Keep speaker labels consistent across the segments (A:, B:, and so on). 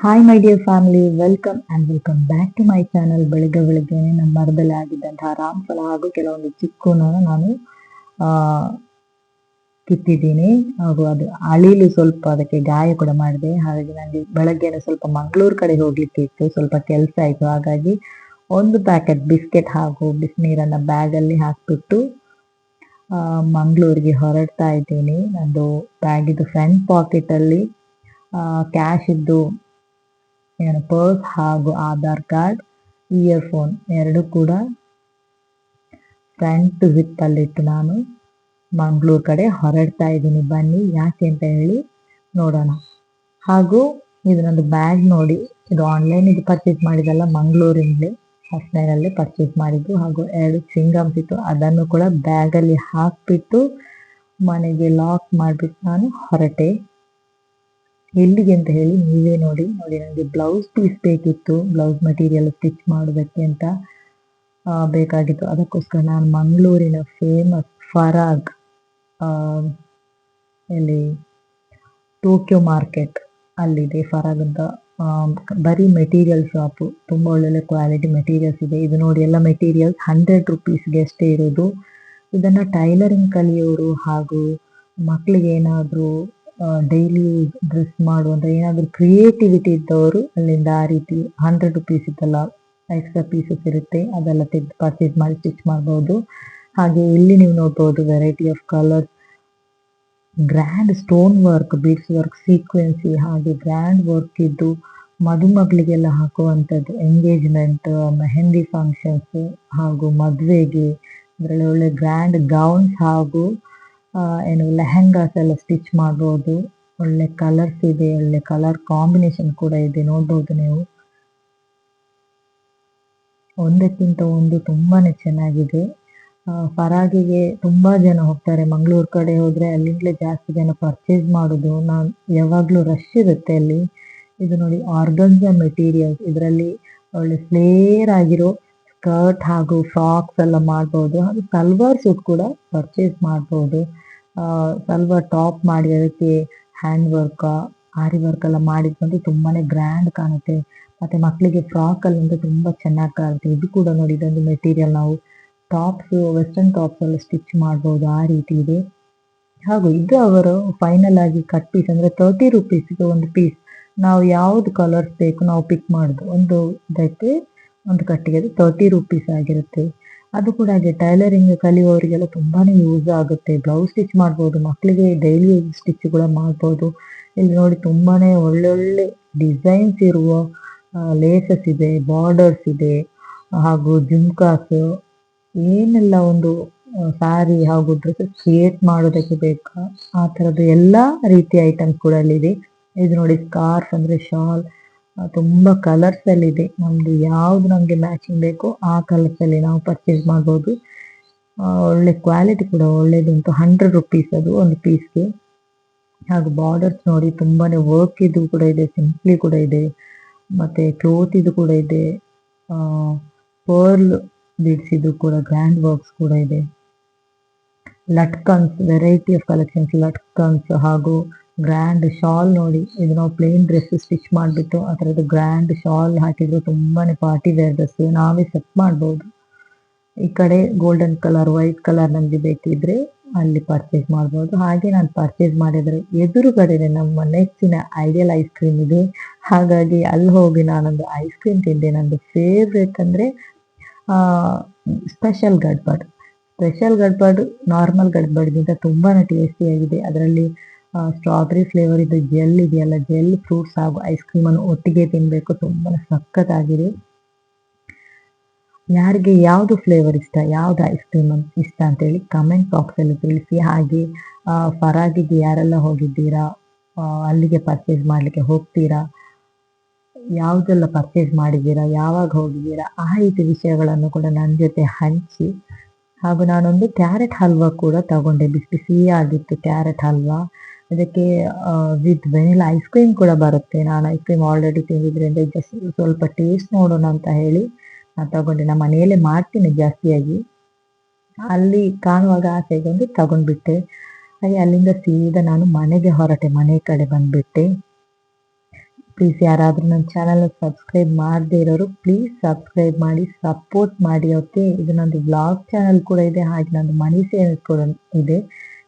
A: Hi my dear family welcome and welcome back to my channel ಬೆಳಗ್ಗೆ ಬೆಳಗ್ಗೆನೆ ನಮ್ಮ ಮರದಲ್ಲಿ ಆಗಿದ್ದಂತಹ ರಾಮಫಲ ಹಾಗೂ ಕೆಲವೊಂದು ಚಿಕ್ಕೂನ ನಾನು ಕಿತ್ತಿದ್ದೀನಿ. ಹಾಗೂ ಅದು ಅಳಿಲು ಸ್ವಲ್ಪ ಅದಕ್ಕೆ ಗಾಯ ಕೂಡ ಮಾಡಿದೆ. ಹಾಗಾಗಿ ನನಗೆ ಬೆಳಗ್ಗೆನೆ ಸ್ವಲ್ಪ ಮಂಗಳೂರು ಕಡೆ ಹೋಗ್ಲಿಕ್ಕೆ ಇತ್ತು. ಸ್ವಲ್ಪ ಕೆಲಸ ಆಯಿತು. ಹಾಗಾಗಿ ಒಂದು ಪ್ಯಾಕೆಟ್ ಬಿಸ್ಕೆಟ್ ಹಾಗೂ ಬಿಸಿನೀರನ್ನು ಬ್ಯಾಗಲ್ಲಿ ಹಾಕಿಬಿಟ್ಟು ಮಂಗಳೂರಿಗೆ ಹೊರಡ್ತಾ ಇದ್ದೀನಿ. ನಂದು ಬ್ಯಾಗಿದ್ದು ಫ್ರಂಟ್ ಪಾಕೆಟಲ್ಲಿ ಕ್ಯಾಶ್ ಇದ್ದು ಏನು ಪರ್ಸ್ ಹಾಗೂ ಆಧಾರ್ ಕಾರ್ಡ್ ಇಯರ್ ಫೋನ್ ಎರಡು ಕೂಡ ಫ್ರಂಟ್ ವಿತ್ತಲ್ಲಿಟ್ಟು ನಾನು ಮಂಗಳೂರು ಕಡೆ ಹೊರಡ್ತಾ ಇದ್ದೀನಿ. ಬನ್ನಿ, ಯಾಕೆ ಅಂತ ಹೇಳಿ ನೋಡೋಣ. ಹಾಗೂ ಇದು ನಂದು ಬ್ಯಾಗ್ ನೋಡಿ, ಇದು ಆನ್ಲೈನ್ ಇದು ಪರ್ಚೇಸ್ ಮಾಡಿದಲ್ಲ ಮಂಗಳೂರಿನಲ್ಲಿ ಹೊಸನೈನಲ್ಲಿ ಪರ್ಚೇಸ್ ಮಾಡಿದ್ದು. ಹಾಗೂ ಎರಡು ಚಿಂಗಮ್ಸ್ ಇತ್ತು, ಅದನ್ನು ಕೂಡ ಬ್ಯಾಗಲ್ಲಿ ಹಾಕಿಬಿಟ್ಟು ಮನೆಗೆ ಲಾಕ್ ಮಾಡಿಬಿಟ್ಟು ನಾನು ಹೊರಟೆ. ಎಲ್ಲಿಗೆ ಅಂತ ಹೇಳಿ ನೀವೇ ನೋಡಿ ನೋಡಿ ನನಗೆ ಬ್ಲೌಸ್ ಪೀಸ್ ಬೇಕಿತ್ತು ಬ್ಲೌಸ್ ಮಟೀರಿಯಲ್ ಸ್ಟಿಚ್ ಮಾಡೋದಕ್ಕೆ ಅಂತ ಬೇಕಾಗಿತ್ತು. ಅದಕ್ಕೋಸ್ಕರ ನಾನು ಮಂಗಳೂರಿನ ಫೇಮಸ್ ಫರಾಗ್ ಎಲ್ಲಿ, ಟೋಕಿಯೋ ಮಾರ್ಕೆಟ್ ಅಲ್ಲಿದೆ ಫರಾಗ್ ಅಂತ. ಬರೀ ಮೆಟೀರಿಯಲ್ ಶಾಪು ತುಂಬ ಒಳ್ಳೊಳ್ಳೆ ಕ್ವಾಲಿಟಿ ಮೆಟೀರಿಯಲ್ಸ್ ಇದೆ. ಇದು ನೋಡಿ ಎಲ್ಲ ಮೆಟೀರಿಯಲ್ಸ್ ಹಂಡ್ರೆಡ್ ರುಪೀಸ್ಗೆ ಅಷ್ಟೇ ಇರೋದು. ಇದನ್ನು ಟೈಲರಿಂಗ್ ಕಲಿಯೋರು ಹಾಗೂ ಮಕ್ಕಳಿಗೆ ಏನಾದರೂ ಡೈಲಿ ಡ್ರೆಸ್ ಮಾಡುವಂಥ ಏನಾದರೂ ಕ್ರಿಯೇಟಿವಿಟಿ ಇದ್ದವರು ಅಲ್ಲಿಂದ ಆ ರೀತಿ ಹಂಡ್ರೆಡ್ ರುಪೀಸ್ ಇದ್ದಲ್ಲ ಎಕ್ಸ್ಟ್ರಾ ಪೀಸಸ್ ಇರುತ್ತೆ, ಅದೆಲ್ಲ ತೆಗೆದು ಪರ್ಚೇಸ್ ಮಾಡಿ ಸ್ಟಿಚ್ ಮಾಡ್ಬೋದು. ಹಾಗೆ ಇಲ್ಲಿ ನೀವು ನೋಡ್ಬೋದು variety of colours grand stone work beads work sequence ಹಾಗೆ ಗ್ರ್ಯಾಂಡ್ ವರ್ಕ್ ಇದ್ದು ಮದುಮಗಳಿಗೆಲ್ಲ ಹಾಕುವಂಥದ್ದು ಎಂಗೇಜ್ಮೆಂಟ್ ಮೆಹಂದಿ ಫಂಕ್ಷನ್ಸ್ ಹಾಗೂ ಮದುವೆಗೆ, ಅದರಲ್ಲಿ ಒಳ್ಳೆ ಗ್ರ್ಯಾಂಡ್ ಗೌನ್ಸ್ ಹಾಗೂ ಏನು ಲೆಹೆಂಗಾಸ್ ಎಲ್ಲ ಸ್ಟಿಚ್ ಮಾಡಬಹುದು ಒಳ್ಳೆ ಕಲರ್ಸ್ ಇದೆ ಒಳ್ಳೆ ಕಲರ್ ಕಾಂಬಿನೇಷನ್ ಕೂಡ ಇದೆ ನೋಡ್ಬೋದು ನೀವು. ಒಂದಕ್ಕಿಂತ ಒಂದು ತುಂಬಾನೇ ಚೆನ್ನಾಗಿದೆ. ಆ, ಫರಾಗಿಗೆ ತುಂಬಾ ಜನ ಹೋಗ್ತಾರೆ. ಮಂಗಳೂರು ಕಡೆ ಹೋದ್ರೆ ಅಲ್ಲಿಂದಲೇ ಜಾಸ್ತಿ ಜನ ಪರ್ಚೇಸ್ ಮಾಡೋದು. ನಾನು ಯಾವಾಗಲೂ ರಶ್ ಇರುತ್ತೆ ಅಲ್ಲಿ. ಇದು ನೋಡಿ ಆರ್ಗನ್ಸ ಮೆಟೀರಿಯಲ್ಸ್ ಇದರಲ್ಲಿ ಒಳ್ಳೆ ಫ್ಲೇರ್ ಆಗಿರೋ ಸ್ಕರ್ಟ್ ಹಾಗೂ ಫ್ರಾಕ್ಸ್ ಎಲ್ಲ ಮಾಡ್ಬೋದು. ಹಾಗೂ ಸಲ್ವಾರ್ ಸೂಟ್ ಕೂಡ ಪರ್ಚೇಸ್ ಮಾಡ್ಬೋದು. ಸಲ್ವಾರ್ ಟಾಪ್ ಮಾಡಿ ಅದಕ್ಕೆ ಹ್ಯಾಂಡ್ ವರ್ಕ್ ಆರಿ ವರ್ಕ್ ಎಲ್ಲ ಬಂದು ತುಂಬಾನೇ ಗ್ರ್ಯಾಂಡ್ ಕಾಣುತ್ತೆ. ಮತ್ತೆ ಮಕ್ಕಳಿಗೆ ಫ್ರಾಕ್ ಅಲ್ಲಿ ಅಂದ್ರೆ ತುಂಬಾ ಚೆನ್ನಾಗಿ ಕಾಣುತ್ತೆ. ಇದು ಕೂಡ ನೋಡಿ ಇದೊಂದು ಮೆಟೀರಿಯಲ್ ನಾವು ಟಾಪ್ಸ್, ವೆಸ್ಟರ್ನ್ ಟಾಪ್ಸ್ ಎಲ್ಲ ಸ್ಟಿಚ್ ಮಾಡಬಹುದು ಆ ರೀತಿ ಇದೆ. ಹಾಗೂ ಇದು ಅವರು ಫೈನಲ್ ಆಗಿ ಕಟ್ ಪೀಸ್ ಅಂದ್ರೆ ತರ್ಟಿ ರುಪೀಸ್ಗೆ ಒಂದು ಪೀಸ್. ನಾವು ಯಾವ್ದು ಕಲರ್ಸ್ ಬೇಕು ನಾವು ಪಿಕ್ ಮಾಡುದು. ಒಂದು ಇದಕ್ಕೆ ಒಂದು ಕಟ್ಟಿಗೆ ತರ್ಟಿ ರುಪೀಸ್ ಆಗಿರುತ್ತೆ. ಅದು ಕೂಡ ಹಾಗೆ ಟೈಲರಿಂಗ್ ಕಲಿಯುವವರಿಗೆಲ್ಲ ತುಂಬಾನೇ ಯೂಸ್ ಆಗುತ್ತೆ. ಬ್ಲೌಸ್ ಸ್ಟಿಚ್ ಮಾಡಬಹುದು ಮಕ್ಕಳಿಗೆ ಡೈಲಿ ಸ್ಟಿಚ್ ಕೂಡ ಮಾಡಬಹುದು ಇಲ್ಲಿ ನೋಡಿ ತುಂಬಾನೇ ಒಳ್ಳೊಳ್ಳೆ ಡಿಸೈನ್ಸ್ ಇರುವ ಲೇಸಸ್ ಇದೆ ಬಾರ್ಡರ್ಸ್ ಇದೆ, ಹಾಗೂ ಜುಮ್ಕಾಸ್ ಏನೆಲ್ಲ ಒಂದು ಸಾರಿ ಹಾಗೂ ಡ್ರೆಸ್ ಕ್ರಿಯೇಟ್ ಮಾಡೋದಕ್ಕೆ ಬೇಕಾ? ಆ ತರದ್ದು ಎಲ್ಲಾ ರೀತಿಯ ಐಟಮ್ಸ್ ಕೂಡ ಅಲ್ಲಿದೆ ಇದು. ನೋಡಿ ಸ್ಕಾರ್ಫ್ ಅಂದ್ರೆ ಶಾಲ್ ತುಂಬಾ ಕಲರ್ಸ್ ಅಲ್ಲಿ ಇದೆ ನಮ್ದು ಯಾವ್ದು ನಮ್ಗೆ ಮ್ಯಾಚಿಂಗ್ ಬೇಕೋ ಆ ಕಲರ್ಸ್ ಅಲ್ಲಿ ನಾವು ಪರ್ಚೇಸ್ ಮಾಡ್ಬೋದು. ಒಳ್ಳೆ ಕ್ವಾಲಿಟಿ ಕೂಡ ಒಳ್ಳೇದುಂಟು ಹಂಡ್ರೆಡ್ ರುಪೀಸ್ ಅದು ಒಂದು ಪೀಸ್ಗೆ ಹಾಗೂ ಬಾರ್ಡರ್ಸ್ ನೋಡಿ ತುಂಬಾನೇ ವರ್ಕ್ ಇದು ಕೂಡ ಇದೆ ಸಿಂಪ್ಲಿ ಕೂಡ ಇದೆ. ಮತ್ತೆ ಕ್ಲೋತ್ ಇದು ಕೂಡ ಇದೆ. ಪರ್ಲ್ ಬಿಡ್ಸ್ ಇದು ಕೂಡ ಗ್ರ್ಯಾಂಡ್ ವರ್ಕ್ಸ್ ಕೂಡ ಇದೆ. ಲಟ್ಕನ್ಸ್ ವೆರೈಟಿ ಆಫ್ ಕಲೆಕ್ಷನ್ಸ್ ಲಟ್ಕನ್ಸ್ ಹಾಗೂ ಗ್ರ್ಯಾಂಡ್ ಶಾಲ್ ನೋಡಿ. ಇದು ನಾವು ಪ್ಲೇನ್ ಡ್ರೆಸ್ ಸ್ಟಿಚ್ ಮಾಡಿಬಿಟ್ಟು ಅದರದ್ದು ಗ್ರ್ಯಾಂಡ್ ಶಾಲ್ ಹಾಕಿದ್ರು ತುಂಬಾನೇ ಪಾರ್ಟಿ ವೇರ್ ಡ್ರೆಸ್ ನಾವೇ ಸೆಟ್ ಮಾಡ್ಬೋದು. ಈ ಕಡೆ ಗೋಲ್ಡನ್ ಕಲರ್ ವೈಟ್ ಕಲರ್ ನಮಗೆ ಬೇಕಿದ್ರೆ ಅಲ್ಲಿ ಪರ್ಚೇಸ್ ಮಾಡ್ಬೋದು. ಹಾಗೆ ನಾನು ಪರ್ಚೇಸ್ ಮಾಡಿದರೆ ಎದುರುಗಡೆ ನಮ್ಮ ನೆಚ್ಚಿನ ಐಡಿಯಲ್ ಐಸ್ ಕ್ರೀಮ್ ಇದೆ. ಹಾಗಾಗಿ ಅಲ್ಲಿ ಹೋಗಿ ನಾನೊಂದು ಐಸ್ ಕ್ರೀಮ್ ತಿಂದೆ. ನಂದು ಫೇವ್ರೆಟ್ ಅಂದರೆ special gadbad. Special gadbad normal ಗಡ್ಬಡ್ಗಿಂತ ತುಂಬಾನೇ ಟೇಸ್ಟಿಯಾಗಿದೆ ಅದರಲ್ಲಿ ಸ್ಟ್ರಾಬೆರಿ ಫ್ಲೇವರ್ ಇದು ಜೆಲ್ ಇದೆಯಲ್ಲ ಜೆಲ್ ಫ್ರೂಟ್ಸ್ ಹಾಗೂ ಐಸ್ ಕ್ರೀಮ್ ಅನ್ನು ಒಟ್ಟಿಗೆ ತಿನ್ಬೇಕು. ತುಂಬಾ ಸಖತ್ತಾಗಿದೆ. ಯಾರಿಗೆ ಯಾವುದು ಫ್ಲೇವರ್ ಇಷ್ಟ, ಯಾವ್ದು ಐಸ್ ಕ್ರೀಮ್ ಇಷ್ಟ ಅಂತ ಹೇಳಿ ಕಮೆಂಟ್ ಬಾಕ್ಸ್ ಅಲ್ಲಿ ತಿಳಿಸಿ. ಹಾಗೆ ಫರಾಗಿಗೆ ಯಾರೆಲ್ಲ ಹೋಗಿದ್ದೀರಾ ಅಲ್ಲಿಗೆ ಪರ್ಚೇಸ್ ಮಾಡ್ಲಿಕ್ಕೆ ಹೋಗ್ತೀರಾ, ಯಾವುದೆಲ್ಲ ಪರ್ಚೇಸ್ ಮಾಡಿದ್ದೀರಾ, ಯಾವಾಗ ಹೋಗಿದ್ದೀರಾ, ಆ ರೀತಿ ವಿಷಯಗಳನ್ನು ಕೂಡ ನನ್ನ ಜೊತೆ ಹಂಚಿ. ಹಾಗೂ ನಾನೊಂದು ಕ್ಯಾರೆಟ್ ಹಲ್ವಾ ಕೂಡ ತಗೊಂಡೆ. ಬಿಸಿ ಬಿಸಿಯಾಗಿತ್ತು ಕ್ಯಾರೆಟ್ ಹಲ್ವಾ. ಅದಕ್ಕೆ ವಿತ್ ವೆನಿಲಾ ಐಸ್ ಕ್ರೀಮ್ ಕೂಡ ಬರುತ್ತೆ. ನಾನು ಐಸ್ ಕ್ರೀಮ್ ಆಲ್ರೆಡಿ ತಿಂದಿದ್ರಿಂದ ಜಸ್ಟ್ ಸ್ವಲ್ಪ ಟೇಸ್ಟ್ ನೋಡೋಣ ಅಂತ ಹೇಳಿ ನಾನು ತಗೊಂಡೆ ನಮ್ಮ ಮನೆಯಲ್ಲೇ ಮಾಡ್ತೀನಿ ಜಾಸ್ತಿಯಾಗಿ. ಅಲ್ಲಿ ಕಾಣುವಾಗ ಆಸೆಗೊಂಡು ತಗೊಂಡ್ಬಿಟ್ಟೆ. ಹಾಗೆ ಅಲ್ಲಿಂದ ಸೀದಾ ನಾನು ಮನೆಗೆ ಹೊರಟೆ. ಮನೆ ಕಡೆ ಬಂದ್ಬಿಟ್ಟೆ. ಪ್ಲೀಸ್ ಯಾರಾದರೂ ನನ್ನ ಚಾನಲ್ ಸಬ್ಸ್ಕ್ರೈಬ್ ಮಾಡದೇ ಇರೋರು ಪ್ಲೀಸ್ ಸಬ್ಸ್ಕ್ರೈಬ್ ಮಾಡಿ ಸಪೋರ್ಟ್ ಮಾಡಿ ಓಕೆ ಇದು ನಂದು ಬ್ಲಾಗ್ ಚಾನಲ್ ಕೂಡ ಇದೆ. ಹಾಗೆ ನಂದು ಮನಿ ಸೇವಿಂಗ್ಸ್ ಕೂಡ ಇದೆ.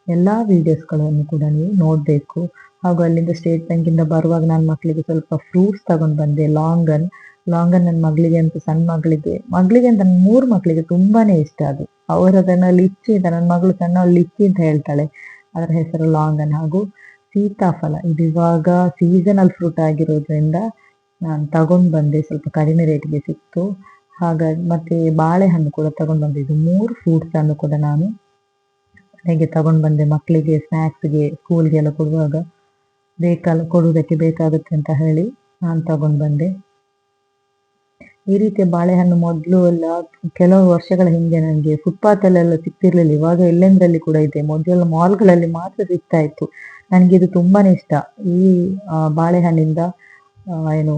A: ಎಲ್ಲ ವಿಡಿಯೋಸ್ಗಳನ್ನು ಕೂಡ ನೀವು ನೋಡಬೇಕು. ಹಾಗೂ ಅಲ್ಲಿಂದ ಸ್ಟೇಟ್ ಬ್ಯಾಂಕಿಂದ ಬರುವಾಗ ನನ್ನ ಮಕ್ಕಳಿಗೆ ಸ್ವಲ್ಪ ಫ್ರೂಟ್ಸ್ ತಗೊಂಡು ಬಂದೆ ಲಾಂಗನ್ ಲಾಂಗನ್ ನನ್ನ ಮಗಳಿಗೆ ಅಂತ ಸಣ್ಣ ಮಗಳಿಗೆ. ಮಗಳಿಗೆ ಅಂತ ನನ್ನ ಮೂರು ಮಕ್ಕಳಿಗೆ ತುಂಬಾನೇ ಇಷ್ಟ ಅದು. ಅವರದನ್ನ ಲಿಚ್ಚಿ ಅಂತ ನನ್ನ ಮಗಳು ಸಣ್ಣ ಲಿಚ್ಚಿ ಅಂತ ಹೇಳ್ತಾಳೆ. ಅದರ ಹೆಸರು ಲಾಂಗನ್ ಹಾಗೂ ಸೀತಾಫಲ. ಇದು ಇವಾಗ ಸೀಸನಲ್ ಫ್ರೂಟ್ ಆಗಿರೋದ್ರಿಂದ ನಾನು ತಗೊಂಡು ಬಂದೆ, ಸ್ವಲ್ಪ ಕಡಿಮೆ ರೇಟ್ಗೆ ಸಿಕ್ತು. ಹಾಗಾಗಿ ಮತ್ತೆ ಬಾಳೆಹಣ್ಣು ಕೂಡ ತಗೊಂಡು ಬಂದಿದ್ದು ಮೂರು ಫ್ರೂಟ್ಸ್ ಅನ್ನು ಕೂಡ ನಾನು ಮನೆಗೆ ತಗೊಂಡು ಬಂದೆ ಮಕ್ಕಳಿಗೆ ಸ್ನ್ಯಾಕ್ಸ್ಗೆ ಸ್ಕೂಲ್ಗೆಲ್ಲ ಕೊಡುವಾಗ. ಬೇಕಲ್ಲ ಕೊಡುವುದಕ್ಕೆ ಬೇಕಾಗುತ್ತೆ ಅಂತ ಹೇಳಿ ನಾನು ತಗೊಂಡು ಬಂದೆ. ಈ ರೀತಿಯ ಬಾಳೆಹಣ್ಣು ಮೊದಲು ಎಲ್ಲ ಕೆಲವು ವರ್ಷಗಳ ಹಿಂದೆ ನನಗೆ ಫುಟ್ಪಾತಲ್ಲೆಲ್ಲ ಸಿಕ್ತಿರ್ಲಿಲ್ಲ. ಇವಾಗ ಎಲ್ಲೆಂದ್ರಲ್ಲಿ ಕೂಡ ಇದೆ. ಮೊದಲೆಲ್ಲ ಮಾಲ್ಗಳಲ್ಲಿ ಮಾತ್ರ ಸಿಗ್ತಾ ಇತ್ತು. ನನಗೆ ಇದು ತುಂಬಾನೇ ಇಷ್ಟ. ಈ ಬಾಳೆಹಣ್ಣಿಂದ ಏನು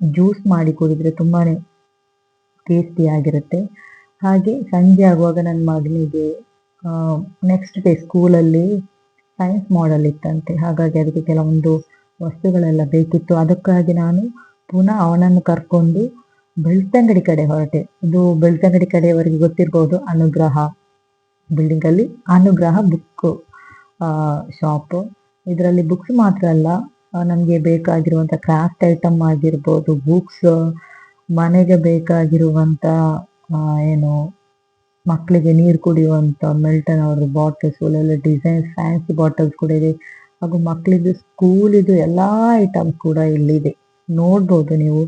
A: ಜ್ಯೂಸ್ ಮಾಡಿ ಕುಡಿದ್ರೆ ತುಂಬಾನೇ ಟೇಸ್ಟಿ ಆಗಿರುತ್ತೆ. ಹಾಗೆ ಸಂಜೆ ಆಗುವಾಗ ನನ್ನ ಮಗನಿಗೆ ನೆಕ್ಸ್ಟ್ ಡೇ ಸ್ಕೂಲಲ್ಲಿ ಸೈನ್ಸ್ ಮಾಡಲ್ ಇತ್ತಂತೆ. ಹಾಗಾಗಿ ಅದಕ್ಕೆ ಕೆಲವೊಂದು ವಸ್ತುಗಳೆಲ್ಲ ಬೇಕಿತ್ತು. ಅದಕ್ಕಾಗಿ ನಾನು ಪುನಃ ಅವನನ್ನು ಕರ್ಕೊಂಡು ಬೆಳ್ತಂಗಡಿ ಕಡೆ ಹೊರಟೆ. ಇದು ಬೆಳ್ತಂಗಡಿ ಕಡೆಯವರಿಗೆ ಗೊತ್ತಿರ್ಬೋದು, ಅನುಗ್ರಹ. ಬಿಲ್ಡಿಂಗ್ ಅಲ್ಲಿ ಅನುಗ್ರಹ ಬುಕ್ ಶಾಪ್ ಇದರಲ್ಲಿ ಬುಕ್ಸ್ ಮಾತ್ರ ಅಲ್ಲ ನಮಗೆ ಬೇಕಾಗಿರುವಂತ ಕ್ರಾಫ್ಟ್ ಐಟಮ್ ಆಗಿರ್ಬೋದು ಬುಕ್ಸ್ ಮನೆಗೆ ಬೇಕಾಗಿರುವಂತ ಏನು ಮಕ್ಕಳಿಗೆ ನೀರು ಕುಡಿಯುವಂತ ಮೆಲ್ಟನ್ ಅವ್ರ ಬಾಟಲ್ಸ್ ಒಳ್ಳೊಳ್ಳೆ ಡಿಸೈನ್ಸ್ ಫ್ಯಾನ್ಸಿ ಬಾಟಲ್ಸ್ ಕೂಡ ಇದೆ. ಹಾಗೂ ಮಕ್ಕಳಿಗೆ ಸ್ಕೂಲ್ ಇದು ಎಲ್ಲಾ ಐಟಮ್ಸ್ ಕೂಡ ಇಲ್ಲಿದೆ. ನೋಡ್ಬೋದು ನೀವು.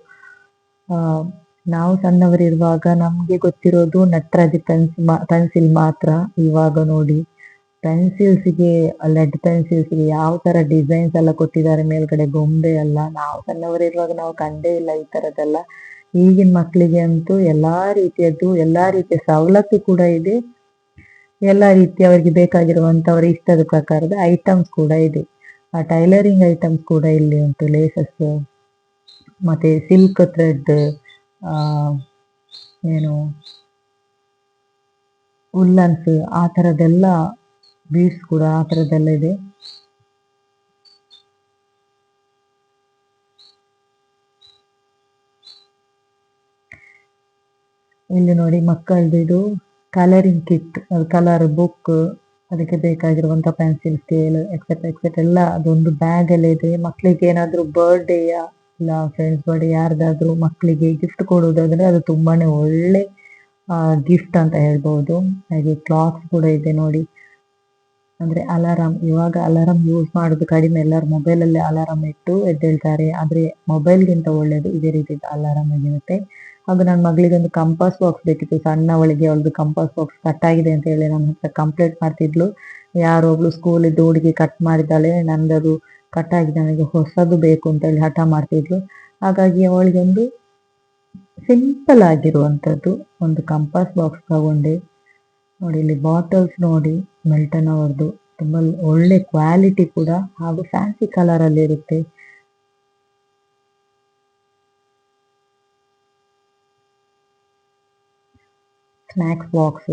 A: ನಾವು ಸಣ್ಣವರಿರುವಾಗ ನಮ್ಗೆ ಗೊತ್ತಿರೋದು ನಟರಾಜ್ ಪೆನ್ಸಿಲ್ ಪೆನ್ಸಿಲ್ ಮಾತ್ರ. ಇವಾಗ ನೋಡಿ. ಪೆನ್ಸಿಲ್ಸ್ಗೆ ಲೆಡ್ ಪೆನ್ಸಿಲ್ಸ್ಗೆ ಯಾವ ತರ ಡಿಸೈನ್ಸ್ ಎಲ್ಲ ಕೊಟ್ಟಿದ್ದಾರೆ ಮೇಲ್ಗಡೆ ಗೊಂಬೆ ಎಲ್ಲ ನಾವು ಸಣ್ಣವರಿರುವಾಗ ನಾವು ಕಂಡೇ ಇಲ್ಲ ಈ ತರದೆಲ್ಲ ಈಗಿನ ಮಕ್ಕಳಿಗೆ ಅಂತೂ ಎಲ್ಲಾ ರೀತಿಯದ್ದು, ಎಲ್ಲಾ ರೀತಿಯ ಸವಲತ್ತು ಕೂಡ ಇದೆ. ಎಲ್ಲ ರೀತಿ ಅವರಿಗೆ ಬೇಕಾಗಿರುವಂತ ಅವರ ಇಷ್ಟದ ಪ್ರಕಾರದ ಐಟಮ್ಸ್ ಕೂಡ ಇದೆ. ಆ ಟೈಲರಿಂಗ್ ಐಟಮ್ಸ್ ಕೂಡ ಇಲ್ಲಿ ಉಂಟು. ಲೇಸಸ್ ಮತ್ತೆ ಸಿಲ್ಕ್ ಥ್ರೆಡ್ ಏನು ಉಲ್ಲನ್ಸ್ ಆ ತರದೆಲ್ಲ ಬೀಡ್ಸ್ ಕೂಡ ಆ ತರದೆಲ್ಲ ಇದೆ. ಇಲ್ಲಿ ನೋಡಿ ಮಕ್ಕಳದ್ದು ಇದು ಕಲರಿಂಗ್ ಕಿಟ್ ಕಲರ್ ಬುಕ್ ಅದಕ್ಕೆ ಬೇಕಾಗಿರುವಂತಹ ಪೆನ್ಸಿಲ್ ಸ್ಕೇಲ್ ಎಕ್ಸೆಟ್ರಾ ಎಕ್ಸೆಟ್ರಾ ಎಲ್ಲ ಅದೊಂದು ಬ್ಯಾಗ್ ಎಲ್ಲ ಇದೆ. ಮಕ್ಕಳಿಗೆ ಏನಾದ್ರು ಬರ್ಡೇಯ ಇಲ್ಲ ಫ್ರೆಂಡ್ಸ್ ಬರ್ಡೇ ಯಾರ್ದಾದ್ರು ಮಕ್ಕಳಿಗೆ ಗಿಫ್ಟ್ ಕೊಡುವುದಾದ್ರೆ ಅದು ತುಂಬಾನೇ ಒಳ್ಳೆ ಗಿಫ್ಟ್ ಅಂತ ಹೇಳ್ಬಹುದು ಹಾಗೆ ಕ್ಲಾಕ್ಸ್ ಕೂಡ ಇದೆ ನೋಡಿ. ಅಂದ್ರೆ ಅಲಾರಾಮ್ ಇವಾಗ ಅಲಾರಾಮ್ ಯೂಸ್ ಮಾಡೋದು ಕಡಿಮೆ. ಎಲ್ಲರೂ ಮೊಬೈಲಲ್ಲಿ ಅಲಾರಾಮ್ ಇಟ್ಟು ಎದ್ದೇಳ್ತಾರೆ. ಆದ್ರೆ ಮೊಬೈಲ್ಗಿಂತ ಒಳ್ಳೇದು ಇದೇ ರೀತಿ ಅಲಾರಾಮ್ ಆಗಿರುತ್ತೆ. ಹಾಗೂ ನನ್ನ ಮಗಳಿಗೆ ಒಂದು ಕಂಪಾಸ್ ಬಾಕ್ಸ್ ಬೇಕಿತ್ತು. ಸಣ್ಣ ಅವಳಿಗೆ ಅವಳದು ಕಂಪಾಸ್ ಬಾಕ್ಸ್ ಕಟ್ ಆಗಿದೆ ಅಂತ ಹೇಳಿ ನನ್ನ ಹತ್ರ ಕಂಪ್ಲೇಂಟ್ ಮಾಡ್ತಿದ್ಲು. ಯಾರೋ ಒಬ್ಳು ಸ್ಕೂಲಿದ್ದು ಹುಡುಗಿ ಕಟ್ ಮಾಡಿದ್ದಾಳೆ. ನಂದದು ಕಟ್ ಆಗಿದೆ. ನನಗೆ ಹೊಸದು ಬೇಕು ಅಂತ ಹೇಳಿ ಹಠ ಮಾಡ್ತಿದ್ಲು. ಹಾಗಾಗಿ ಅವಳಿಗೆ ಒಂದು ಸಿಂಪಲ್ ಆಗಿರುವಂಥದ್ದು ಒಂದು ಕಂಪಾಸ್ ಬಾಕ್ಸ್ ತಗೊಂಡೆ. ನೋಡಿ, ಇಲ್ಲಿ ಬಾಟಲ್ಸ್ ನೋಡಿ ಮೆಲ್ಟನ್ ಅವರದು. ತುಂಬ ಒಳ್ಳೆ ಕ್ವಾಲಿಟಿ ಕೂಡ ಹಾಗೂ ಫ್ಯಾನ್ಸಿ ಕಲರ್ ಅಲ್ಲಿ ಇರುತ್ತೆ. ಸ್ನ್ಯಾಕ್ಸ್ ಬಾಕ್ಸ್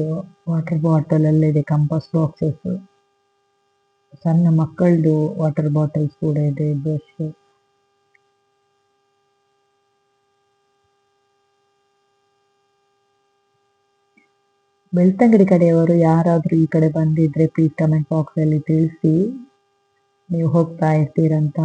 A: ವಾಟರ್ ಬಾಟಲ್ ಅಲ್ಲಿ ಇದೆ ಕಂಪಾಸ್ ಬಾಕ್ಸಸ್ ಸಣ್ಣ ಮಕ್ಕಳದು ವಾಟರ್ ಬಾಟಲ್ಸ್ ಕೂಡ ಇದೆ ಬ್ರಷ್ ಬೆಳ್ತಂಗಡಿ ಕಡೆಯವರು ಯಾರಾದರೂ ಈ ಕಡೆ ಬಂದಿದ್ರೆ ಪ್ಲೀಸ್ ಕಮೆಂಟ್ ಬಾಕ್ಸ್ ಅಲ್ಲಿ ತಿಳಿಸಿ. ನೀವು ಹೋಗ್ತಾ ಇರ್ತೀರಂತ.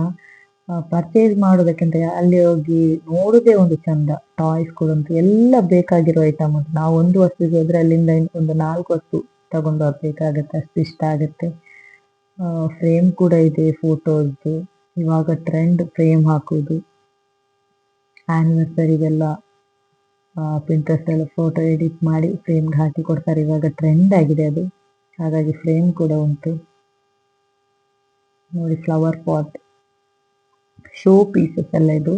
A: ಪರ್ಚೇಸ್ ಮಾಡೋದಕ್ಕಿಂತ ಅಲ್ಲಿ ಹೋಗಿ ನೋಡುದೇ ಒಂದು ಚಂದ. ಟಾಯ್ಸ್ ಕೂಡ ಉಂಟು ಎಲ್ಲ ಬೇಕಾಗಿರೋ ಐಟಮ್ ಉಂಟು. ನಾವು ಒಂದು ವಸ್ತುಗೆ ಹೋದ್ರೆ ಅಲ್ಲಿಂದ ಒಂದು ನಾಲ್ಕು ವಸ್ತು ತಗೊಂಡು ಹೋಗ್ಬೇಕಾಗತ್ತೆ ಅಷ್ಟು ಇಷ್ಟ ಆಗುತ್ತೆ. ಫ್ರೇಮ್ ಕೂಡ ಇದೆ ಫೋಟೋಸ್ದು ಇವಾಗ ಟ್ರೆಂಡ್ ಫ್ರೇಮ್ ಹಾಕೋದು. ಆನಿವರ್ಸರಿಗೆಲ್ಲ ಪಿಂಟ್ರೆಸ್ಟ್ ಎಲ್ಲ ಫೋಟೋ ಎಡಿಟ್ ಮಾಡಿ ಫ್ರೇಮ್ಗೆ ಹಾಕಿ ಕೊಡ್ತಾರೆ. ಇವಾಗ ಟ್ರೆಂಡ್ ಆಗಿದೆ ಅದು. ಹಾಗಾಗಿ ಫ್ರೇಮ್ ಕೂಡ ಉಂಟು. ನೋಡಿ ಫ್ಲವರ್ ಪಾಟ್ ಶೋ ಪೀಸಸ್ ಎಲ್ಲ ಇದು.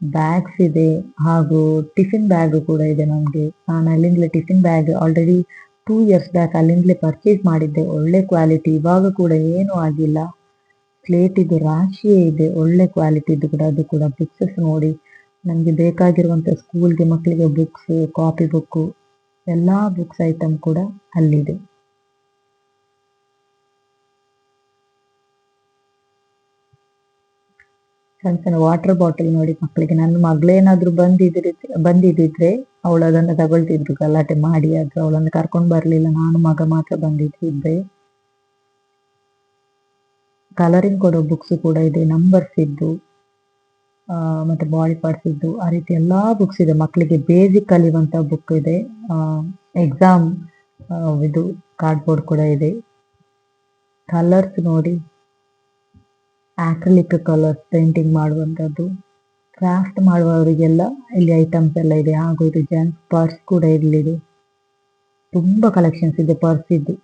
A: ಬ್ಯಾಗ್ಸ್ ಇದೆ, ಹಾಗೂ ಟಿಫಿನ್ ಬ್ಯಾಗ್ ಕೂಡ ಇದೆ ನಮಗೆ. ನಾನು ಅಲ್ಲಿಂದಲೇ tiffin bag already two years back ಅಲ್ಲಿಂದಲೇ ಪರ್ಚೇಸ್ ಮಾಡಿದ್ದೆ. ಒಳ್ಳೆ ಕ್ವಾಲಿಟಿ ಇವಾಗ ಕೂಡ ಏನೂ ಆಗಿಲ್ಲ. ಪ್ಲೇಟ್ ಇದು ರಾಶಿಯೇ ಇದೆ, ಒಳ್ಳೆ ಕ್ವಾಲಿಟಿ ಇದು ಕೂಡ, ಅದು ಕೂಡ ಬುಕ್ಸಸ್ ನೋಡಿ. ನಮಗೆ ಬೇಕಾಗಿರುವಂಥ ಸ್ಕೂಲ್ಗೆ ಮಕ್ಕಳಿಗೆ ಬುಕ್ಸ್ ಕಾಪಿ ಬುಕ್ಕು ಎಲ್ಲ ಬುಕ್ಸ್ ಐಟಮ್ ಕೂಡ ಅಲ್ಲಿದೆ. ಸಣ್ಣ ಸಣ್ಣ ವಾಟರ್ ಬಾಟಲ್ ನೋಡಿ ಮಕ್ಕಳಿಗೆ ನನ್ನ ಮಗಳೇನಾದ್ರೂ ಬಂದಿದ್ರೆ, ಬಂದಿದ್ದಿದ್ರೆ ಅವಳು ಅದನ್ನ ತಗೊಳ್ತಿದ್ರು. ಗಲಾಟೆ ಮಾಡಿ ಅದು ಅವಳನ್ನು ಕರ್ಕೊಂಡು ಬರಲಿಲ್ಲ. ನಾನು ಮಗ ಮಾತ್ರ ಬಂದಿದ್ದಿದ್ದೆ ಕಲರಿಂಗ್ ಕೊಡೋ ಬುಕ್ಸ್ ಕೂಡ ಇದೆ ನಂಬರ್ಸ್ ಇದ್ದು ಮತ್ತೆ ಬಾಡಿ ಪಾರ್ಟ್ಸ್ ಇದ್ದು, ಆ ರೀತಿ ಎಲ್ಲಾ ಬುಕ್ಸ್ ಇದೆ. ಮಕ್ಕಳಿಗೆ ಬೇಸಿಕ್ ಕಲಿಯುವಂತ ಬುಕ್ ಇದೆ. ಎಕ್ಸಾಮ್ ಇದು ಕಾರ್ಡ್ಬೋರ್ಡ್ ಕೂಡ ಇದೆ. ಕಲರ್ಸ್ ನೋಡಿ ಆಕ್ರಿಲಿಕ್ ಕಲರ್ಸ್ ಪೇಂಟಿಂಗ್ ಮಾಡುವಂತದ್ದು ಕ್ರಾಫ್ಟ್ ಮಾಡುವವರಿಗೆಲ್ಲ ಇಲ್ಲಿ ಐಟಮ್ಸ್ ಎಲ್ಲ ಇದೆ. ಹಾಗೂ ಇದು ಜೆಂಟ್ಸ್ ಪರ್ಸ್ ಕೂಡ ಇಲ್ಲಿದೆ ತುಂಬಾ ಕಲೆಕ್ಷನ್ಸ್ ಇದೆ ಪರ್ಸ್ ಇದ್ದು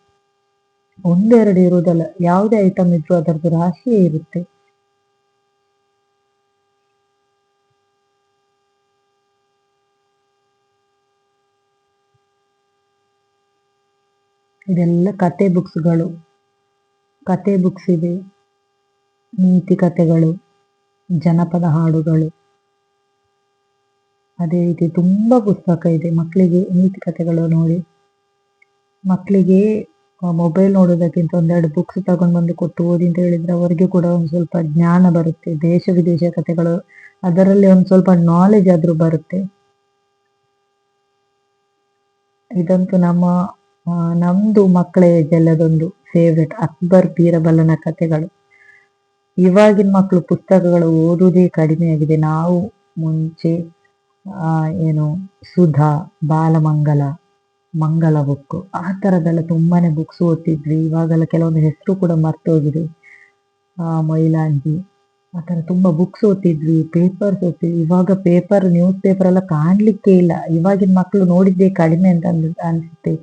A: ಒಂದೆರಡು ಇರುವುದಲ್ಲ, ಯಾವುದೇ ಐಟಮ್ ಇದ್ರೂ ಅದರದ್ದು ರಾಶಿಯೇ ಇರುತ್ತೆ. ಇದೆಲ್ಲ ಕತೆ ಬುಕ್ಸ್ಗಳು ಕತೆ ಬುಕ್ಸ್ ಇದೆ. ನೀತಿ ಕಥೆಗಳು ಜನಪದ ಹಾಡುಗಳು. ಅದೇ ರೀತಿ ತುಂಬಾ ಪುಸ್ತಕ ಇದೆ. ಮಕ್ಕಳಿಗೆ ನೀತಿ ಕಥೆಗಳು ನೋಡಿ. ಮಕ್ಕಳಿಗೆ ಮೊಬೈಲ್ ನೋಡೋದಕ್ಕಿಂತ ಒಂದೆರಡು ಬುಕ್ಸ್ ತಗೊಂಡು ಬಂದು ಕೊಟ್ಟು ಓದಿ ಅಂತ ಹೇಳಿದ್ರೆ ಅವರಿಗೆ ಕೂಡ ಒಂದು ಸ್ವಲ್ಪ ಜ್ಞಾನ ಬರುತ್ತೆ. ದೇಶ ವಿದೇಶ ಕಥೆಗಳು ಅದರಲ್ಲಿ ಒಂದು ಸ್ವಲ್ಪ ನಾಲೆಜ್ ಆದ್ರೂ ಬರುತ್ತೆ. ಇದಂತೂ ನಮ್ಮ ಆ, ನಮ್ದು ಮಕ್ಕಳ ಏಜಲ್ಲದೊಂದು ಫೇವ್ರೆಟ್ ಅಕ್ಬರ್ ಬೀರಬಲ್ಲನ ಕಥೆಗಳು ಇವಾಗಿನ ಮಕ್ಕಳು ಪುಸ್ತಕಗಳು ಓದುವುದೇ ಕಡಿಮೆ ಆಗಿದೆ. ನಾವು ಮುಂಚೆ ಏನು, ಸುಧಾ, ಬಾಲಮಂಗಲ, ಮಂಗಲ ಬುಕ್ ಆ ತರದೆಲ್ಲ ತುಂಬಾನೇ ಬುಕ್ಸ್ ಓದ್ತಿದ್ವಿ. ಇವಾಗೆಲ್ಲ ಕೆಲವೊಂದು ಹೆಸರು ಕೂಡ ಮರ್ತೋಗಿದೆ ಆ, ಮೈಲಾಂಜಿ, ಆ ಥರ ತುಂಬಾ ಬುಕ್ಸ್ ಓದ್ತಿದ್ವಿ ಪೇಪರ್ಸ್ ಓದ್ತಿದ್ವಿ. ಇವಾಗ ಪೇಪರ್ ನ್ಯೂಸ್ ಪೇಪರ್ ಎಲ್ಲ ಕಾಣ್ಲಿಕ್ಕೆ ಇಲ್ಲ. ಇವಾಗಿನ ಮಕ್ಕಳು ನೋಡಿದ್ದೇ ಕಡಿಮೆ ಅಂತ ಅನ್- ಅನ್ಸುತ್ತೆ.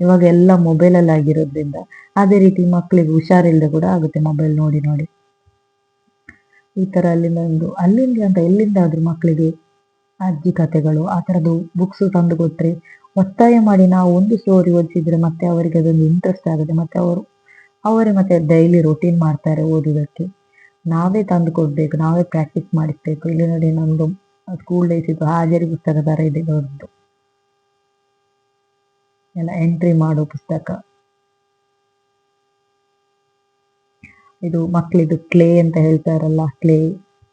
A: ಇವಾಗ ಎಲ್ಲ ಮೊಬೈಲ್ ಅಲ್ಲಿ ಆಗಿರೋದ್ರಿಂದ ಅದೇ ರೀತಿ ಮಕ್ಕಳಿಗೆ ಹುಷಾರಿಲ್ಲದೆ ಕೂಡ ಆಗುತ್ತೆ ಮೊಬೈಲ್ ನೋಡಿ ನೋಡಿ. ಈ ಥರ ಅಲ್ಲಿಂದ ಒಂದು, ಅಲ್ಲಿಂದ ಅಂತ ಎಲ್ಲಿಂದಾದ್ರೂ ಮಕ್ಕಳಿಗೆ ಅಜ್ಜಿ ಕಥೆಗಳು ಆ ಥರದ್ದು ಬುಕ್ಸು ತಂದು ಕೊಟ್ರೆ ಒತ್ತಾಯ ಮಾಡಿ ನಾವು ಒಂದು ಸ್ಟೋರಿ ಓದಿಸಿದ್ರೆ ಮತ್ತೆ ಅವರಿಗೆ ಅದೊಂದು ಇಂಟ್ರೆಸ್ಟ್ ಆಗುತ್ತೆ. ಮತ್ತೆ ಅವರು, ಅವರೇ ಮತ್ತೆ ಡೈಲಿ ರೊಟೀನ್ ಮಾಡ್ತಾರೆ ಓದೋದಕ್ಕೆ ನಾವೇ ತಂದು ಕೊಡಬೇಕು, ನಾವೇ ಪ್ರಾಕ್ಟೀಸ್ ಮಾಡಿಸ್ಬೇಕು. ಇಲ್ಲಿ ನೋಡಿ ನಮ್ಮದು ಸ್ಕೂಲ್ ಡೇಸ್ ಹಾಜರಿ ಪುಸ್ತಕ ತರ ಇದೆ ದೊಡ್ಡದು. ಎಲ್ಲ ಎಂಟ್ರಿ ಮಾಡೋ ಪುಸ್ತಕ. ಇದು ಮಕ್ಕಳಿದು ಕ್ಲೇ ಅಂತ ಹೇಳ್ತಾರಲ್ಲ ಕ್ಲೇ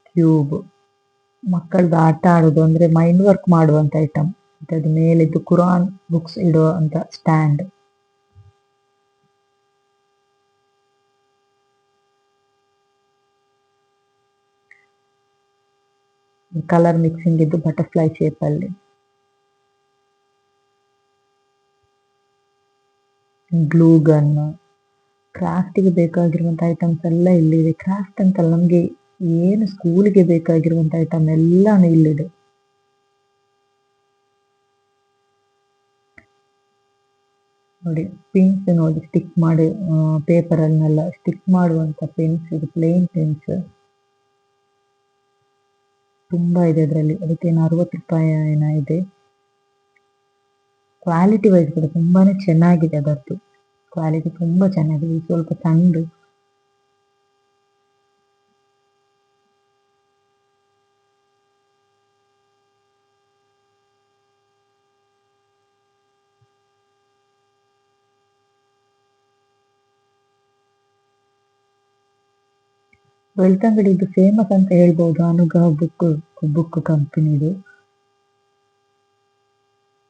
A: ಕ್ಯೂಬ್ ಮಕ್ಕಳದು ಆಟ ಆಡೋದು ಅಂದ್ರೆ ಮೈಂಡ್ ವರ್ಕ್ ಮಾಡುವಂತ ಐಟಂ ಮತ್ತೆ ಅದು ಮೇಲಿದ್ದು ಕುರಾನ್ ಬುಕ್ಸ್ ಅಂತ ಸ್ಟ್ಯಾಂಡ್ ಕಲರ್ ಮಿಕ್ಸಿಂಗ್ ಇದ್ದು ಬಟರ್ಫ್ಲೈ ಶೇಪ್ ಅಲ್ಲಿ. ಗ್ಲೂ ಗನ್ ಕ್ರಾಫ್ಟಿಗೆ ಬೇಕಾಗಿರುವಂತ ಐಟಮ್ಸ್ ಎಲ್ಲ ಇಲ್ಲಿದೆ. ಕ್ರಾಫ್ಟ್ ಅಂತಲ್ಲ ನಮ್ಗೆ ಏನು ಸ್ಕೂಲಿಗೆ ಬೇಕಾಗಿರುವಂತ ಐಟಮ್ ಎಲ್ಲಾನು ಇಲ್ಲಿದೆ. ನೋಡಿ ಪಿನ್ಸ್ ನೋಡಿ ಸ್ಟಿಕ್ ಮಾಡಿ ಪೇಪರ್ ಅನ್ನೆಲ್ಲ ಸ್ಟಿಕ್ ಮಾಡುವಂತ ಪೆನ್ಸ್ ಇದು ಪ್ಲೇನ್ ಪೆನ್ಸ್ ತುಂಬಾ ಇದೆ ಅದರಲ್ಲಿ. ಅದಕ್ಕೆ ಅರವತ್ತು ರೂಪಾಯಿ ಏನೋ ಇದೆ. ಕ್ವಾಲಿಟಿ ವೈಸ್ ಕೂಡ ತುಂಬಾನೇ ಚೆನ್ನಾಗಿದೆ ಅದರದ್ದು ಕ್ವಾಲಿಟಿ ತುಂಬಾ ಚೆನ್ನಾಗಿದೆ. ಸ್ವಲ್ಪ ತಂದು ಬೆಳ್ತಂಗಡಿ ಇದು ಫೇಮಸ್ ಅಂತ ಹೇಳ್ಬೋದು. ಅನುಗ್ರಹ ಬುಕ್ ಬುಕ್ ಕಂಪನಿದು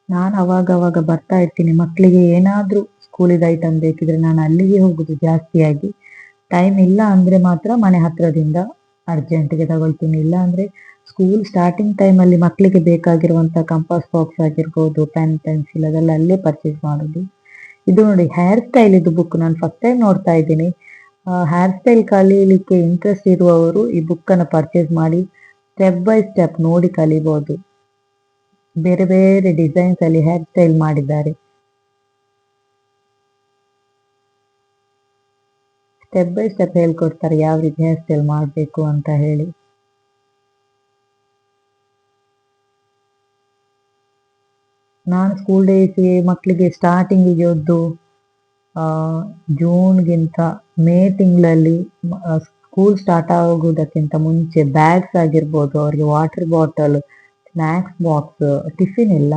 A: ನಾನು ಅವಾಗ ಬರ್ತಾ ಇರ್ತೀನಿ. ಮಕ್ಕಳಿಗೆ ಏನಾದ್ರೂ ಸ್ಕೂಲಿದ ಐಟಮ್ ಬೇಕಿದ್ರೆ ನಾನು ಅಲ್ಲಿಗೆ ಹೋಗುದು ಜಾಸ್ತಿಯಾಗಿ. ಟೈಮ್ ಇಲ್ಲ ಅಂದ್ರೆ ಮಾತ್ರ ಮನೆ ಹತ್ರದಿಂದ ಅರ್ಜೆಂಟ್ಗೆ ತಗೊಳ್ತೀನಿ. ಇಲ್ಲ ಅಂದ್ರೆ ಸ್ಕೂಲ್ ಸ್ಟಾರ್ಟಿಂಗ್ ಟೈಮ್ ಅಲ್ಲಿ ಮಕ್ಕಳಿಗೆ ಬೇಕಾಗಿರುವಂತ ಕಂಪಾಸ್ ಬಾಕ್ಸ್ ಆಗಿರ್ಬೋದು ಪೆನ್ ಪೆನ್ಸಿಲ್ ಅದೆಲ್ಲ ಅಲ್ಲೇ ಪರ್ಚೇಸ್ ಮಾಡೋದು. ಇದು ನೋಡಿ ಹೇರ್ ಸ್ಟೈಲ್ ಇದು ಬುಕ್ ನಾನು ಫಸ್ಟ್ ಟೈಮ್ ನೋಡ್ತಾ ಇದ್ದೀನಿ. ಹೇರ್ ಸ್ಟೈಲ್ ಕಲಿಯಲಿಕ್ಕೆ ಇಂಟ್ರೆಸ್ಟ್ ಇರುವವರು ಈ ಬುಕ್ ಅನ್ನು ಪರ್ಚೇಸ್ ಮಾಡಿ ಸ್ಟೆಪ್ ಬೈ ಸ್ಟೆಪ್ ನೋಡಿ ಕಲಿಬಹುದು ಬೇರೆ ಬೇರೆ ಡಿಸೈನ್ಸ್ ಅಲ್ಲಿ ಹೇರ್ ಸ್ಟೈಲ್ ಮಾಡಿದ್ದಾರೆ. ಸ್ಟೆಪ್ ಬೈ ಸ್ಟೆಪ್ ಹೇಳ್ಕೊಡ್ತಾರೆ, ಯಾವ ರೀತಿ ಹೇರ್ ಸ್ಟೈಲ್ ಮಾಡಬೇಕು ಅಂತ ಹೇಳಿ. ನಾನು ಸ್ಕೂಲ್ ಡೇಸ್ಗೆ ಮಕ್ಕಳಿಗೆ ಸ್ಟಾರ್ಟಿಂಗಿಗೆ ಒದ್ದು ಜೂನ್ಗಿಂತ ಮೇ ತಿಂಗಳಲ್ಲಿ ಸ್ಕೂಲ್ ಸ್ಟಾರ್ಟ್ ಆಗೋದಕ್ಕಿಂತ ಮುಂಚೆ ಬ್ಯಾಗ್ಸ್ ಆಗಿರ್ಬೋದು, ಅವರಿಗೆ water bottle snacks box tiffin ಇಲ್ಲ.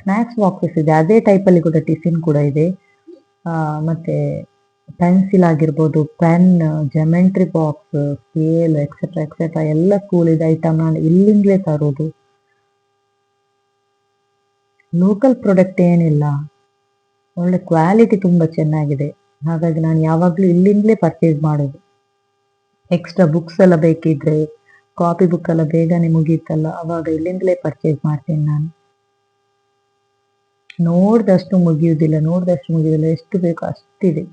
A: ಸ್ನ್ಯಾಕ್ಸ್ ಬಾಕ್ಸಸ್ ಇದೆ, ಅದೇ ಟೈಪಲ್ಲಿ ಕೂಡ ಟಿಫಿನ್ ಕೂಡ ಇದೆ. ಮತ್ತೆ ಪೆನ್ಸಿಲ್ ಆಗಿರ್ಬೋದು pen geometry box scale etcetera etcetera ಎಲ್ಲ ಸ್ಕೂಲಿದ ಐಟಮ್ ನಾನು ಇಲ್ಲಿಂದಲೇ ತರೋದು. ಲೋಕಲ್ ಪ್ರಾಡಕ್ಟ್ ಏನಿಲ್ಲ. ಒಳ್ಳೆ ಕ್ವಾಲಿಟಿ ತುಂಬ ಚೆನ್ನಾಗಿದೆ. ಹಾಗಾಗಿ ನಾನು ಯಾವಾಗಲೂ ಇಲ್ಲಿಂದಲೇ ಪರ್ಚೇಸ್ ಮಾಡೋದು. ಎಕ್ಸ್ಟ್ರಾ ಬುಕ್ಸ್ ಎಲ್ಲ ಬೇಕಿದ್ರೆ ಕಾಪಿ ಬುಕ್ ಎಲ್ಲ ಬೇಗನೆ ಮುಗೀತಲ್ಲ, ಅವಾಗ ಇಲ್ಲಿಂದಲೇ ಪರ್ಚೇಸ್ ಮಾಡ್ತೀನಿ ನಾನು. ನೋಡಿದಷ್ಟು ಮುಗಿಯುವುದಿಲ್ಲ ನೋಡಿದಷ್ಟು ಮುಗಿಯುವುದಿಲ್ಲ, ಎಷ್ಟು ಬೇಕೋ ಅಷ್ಟಿದೆ.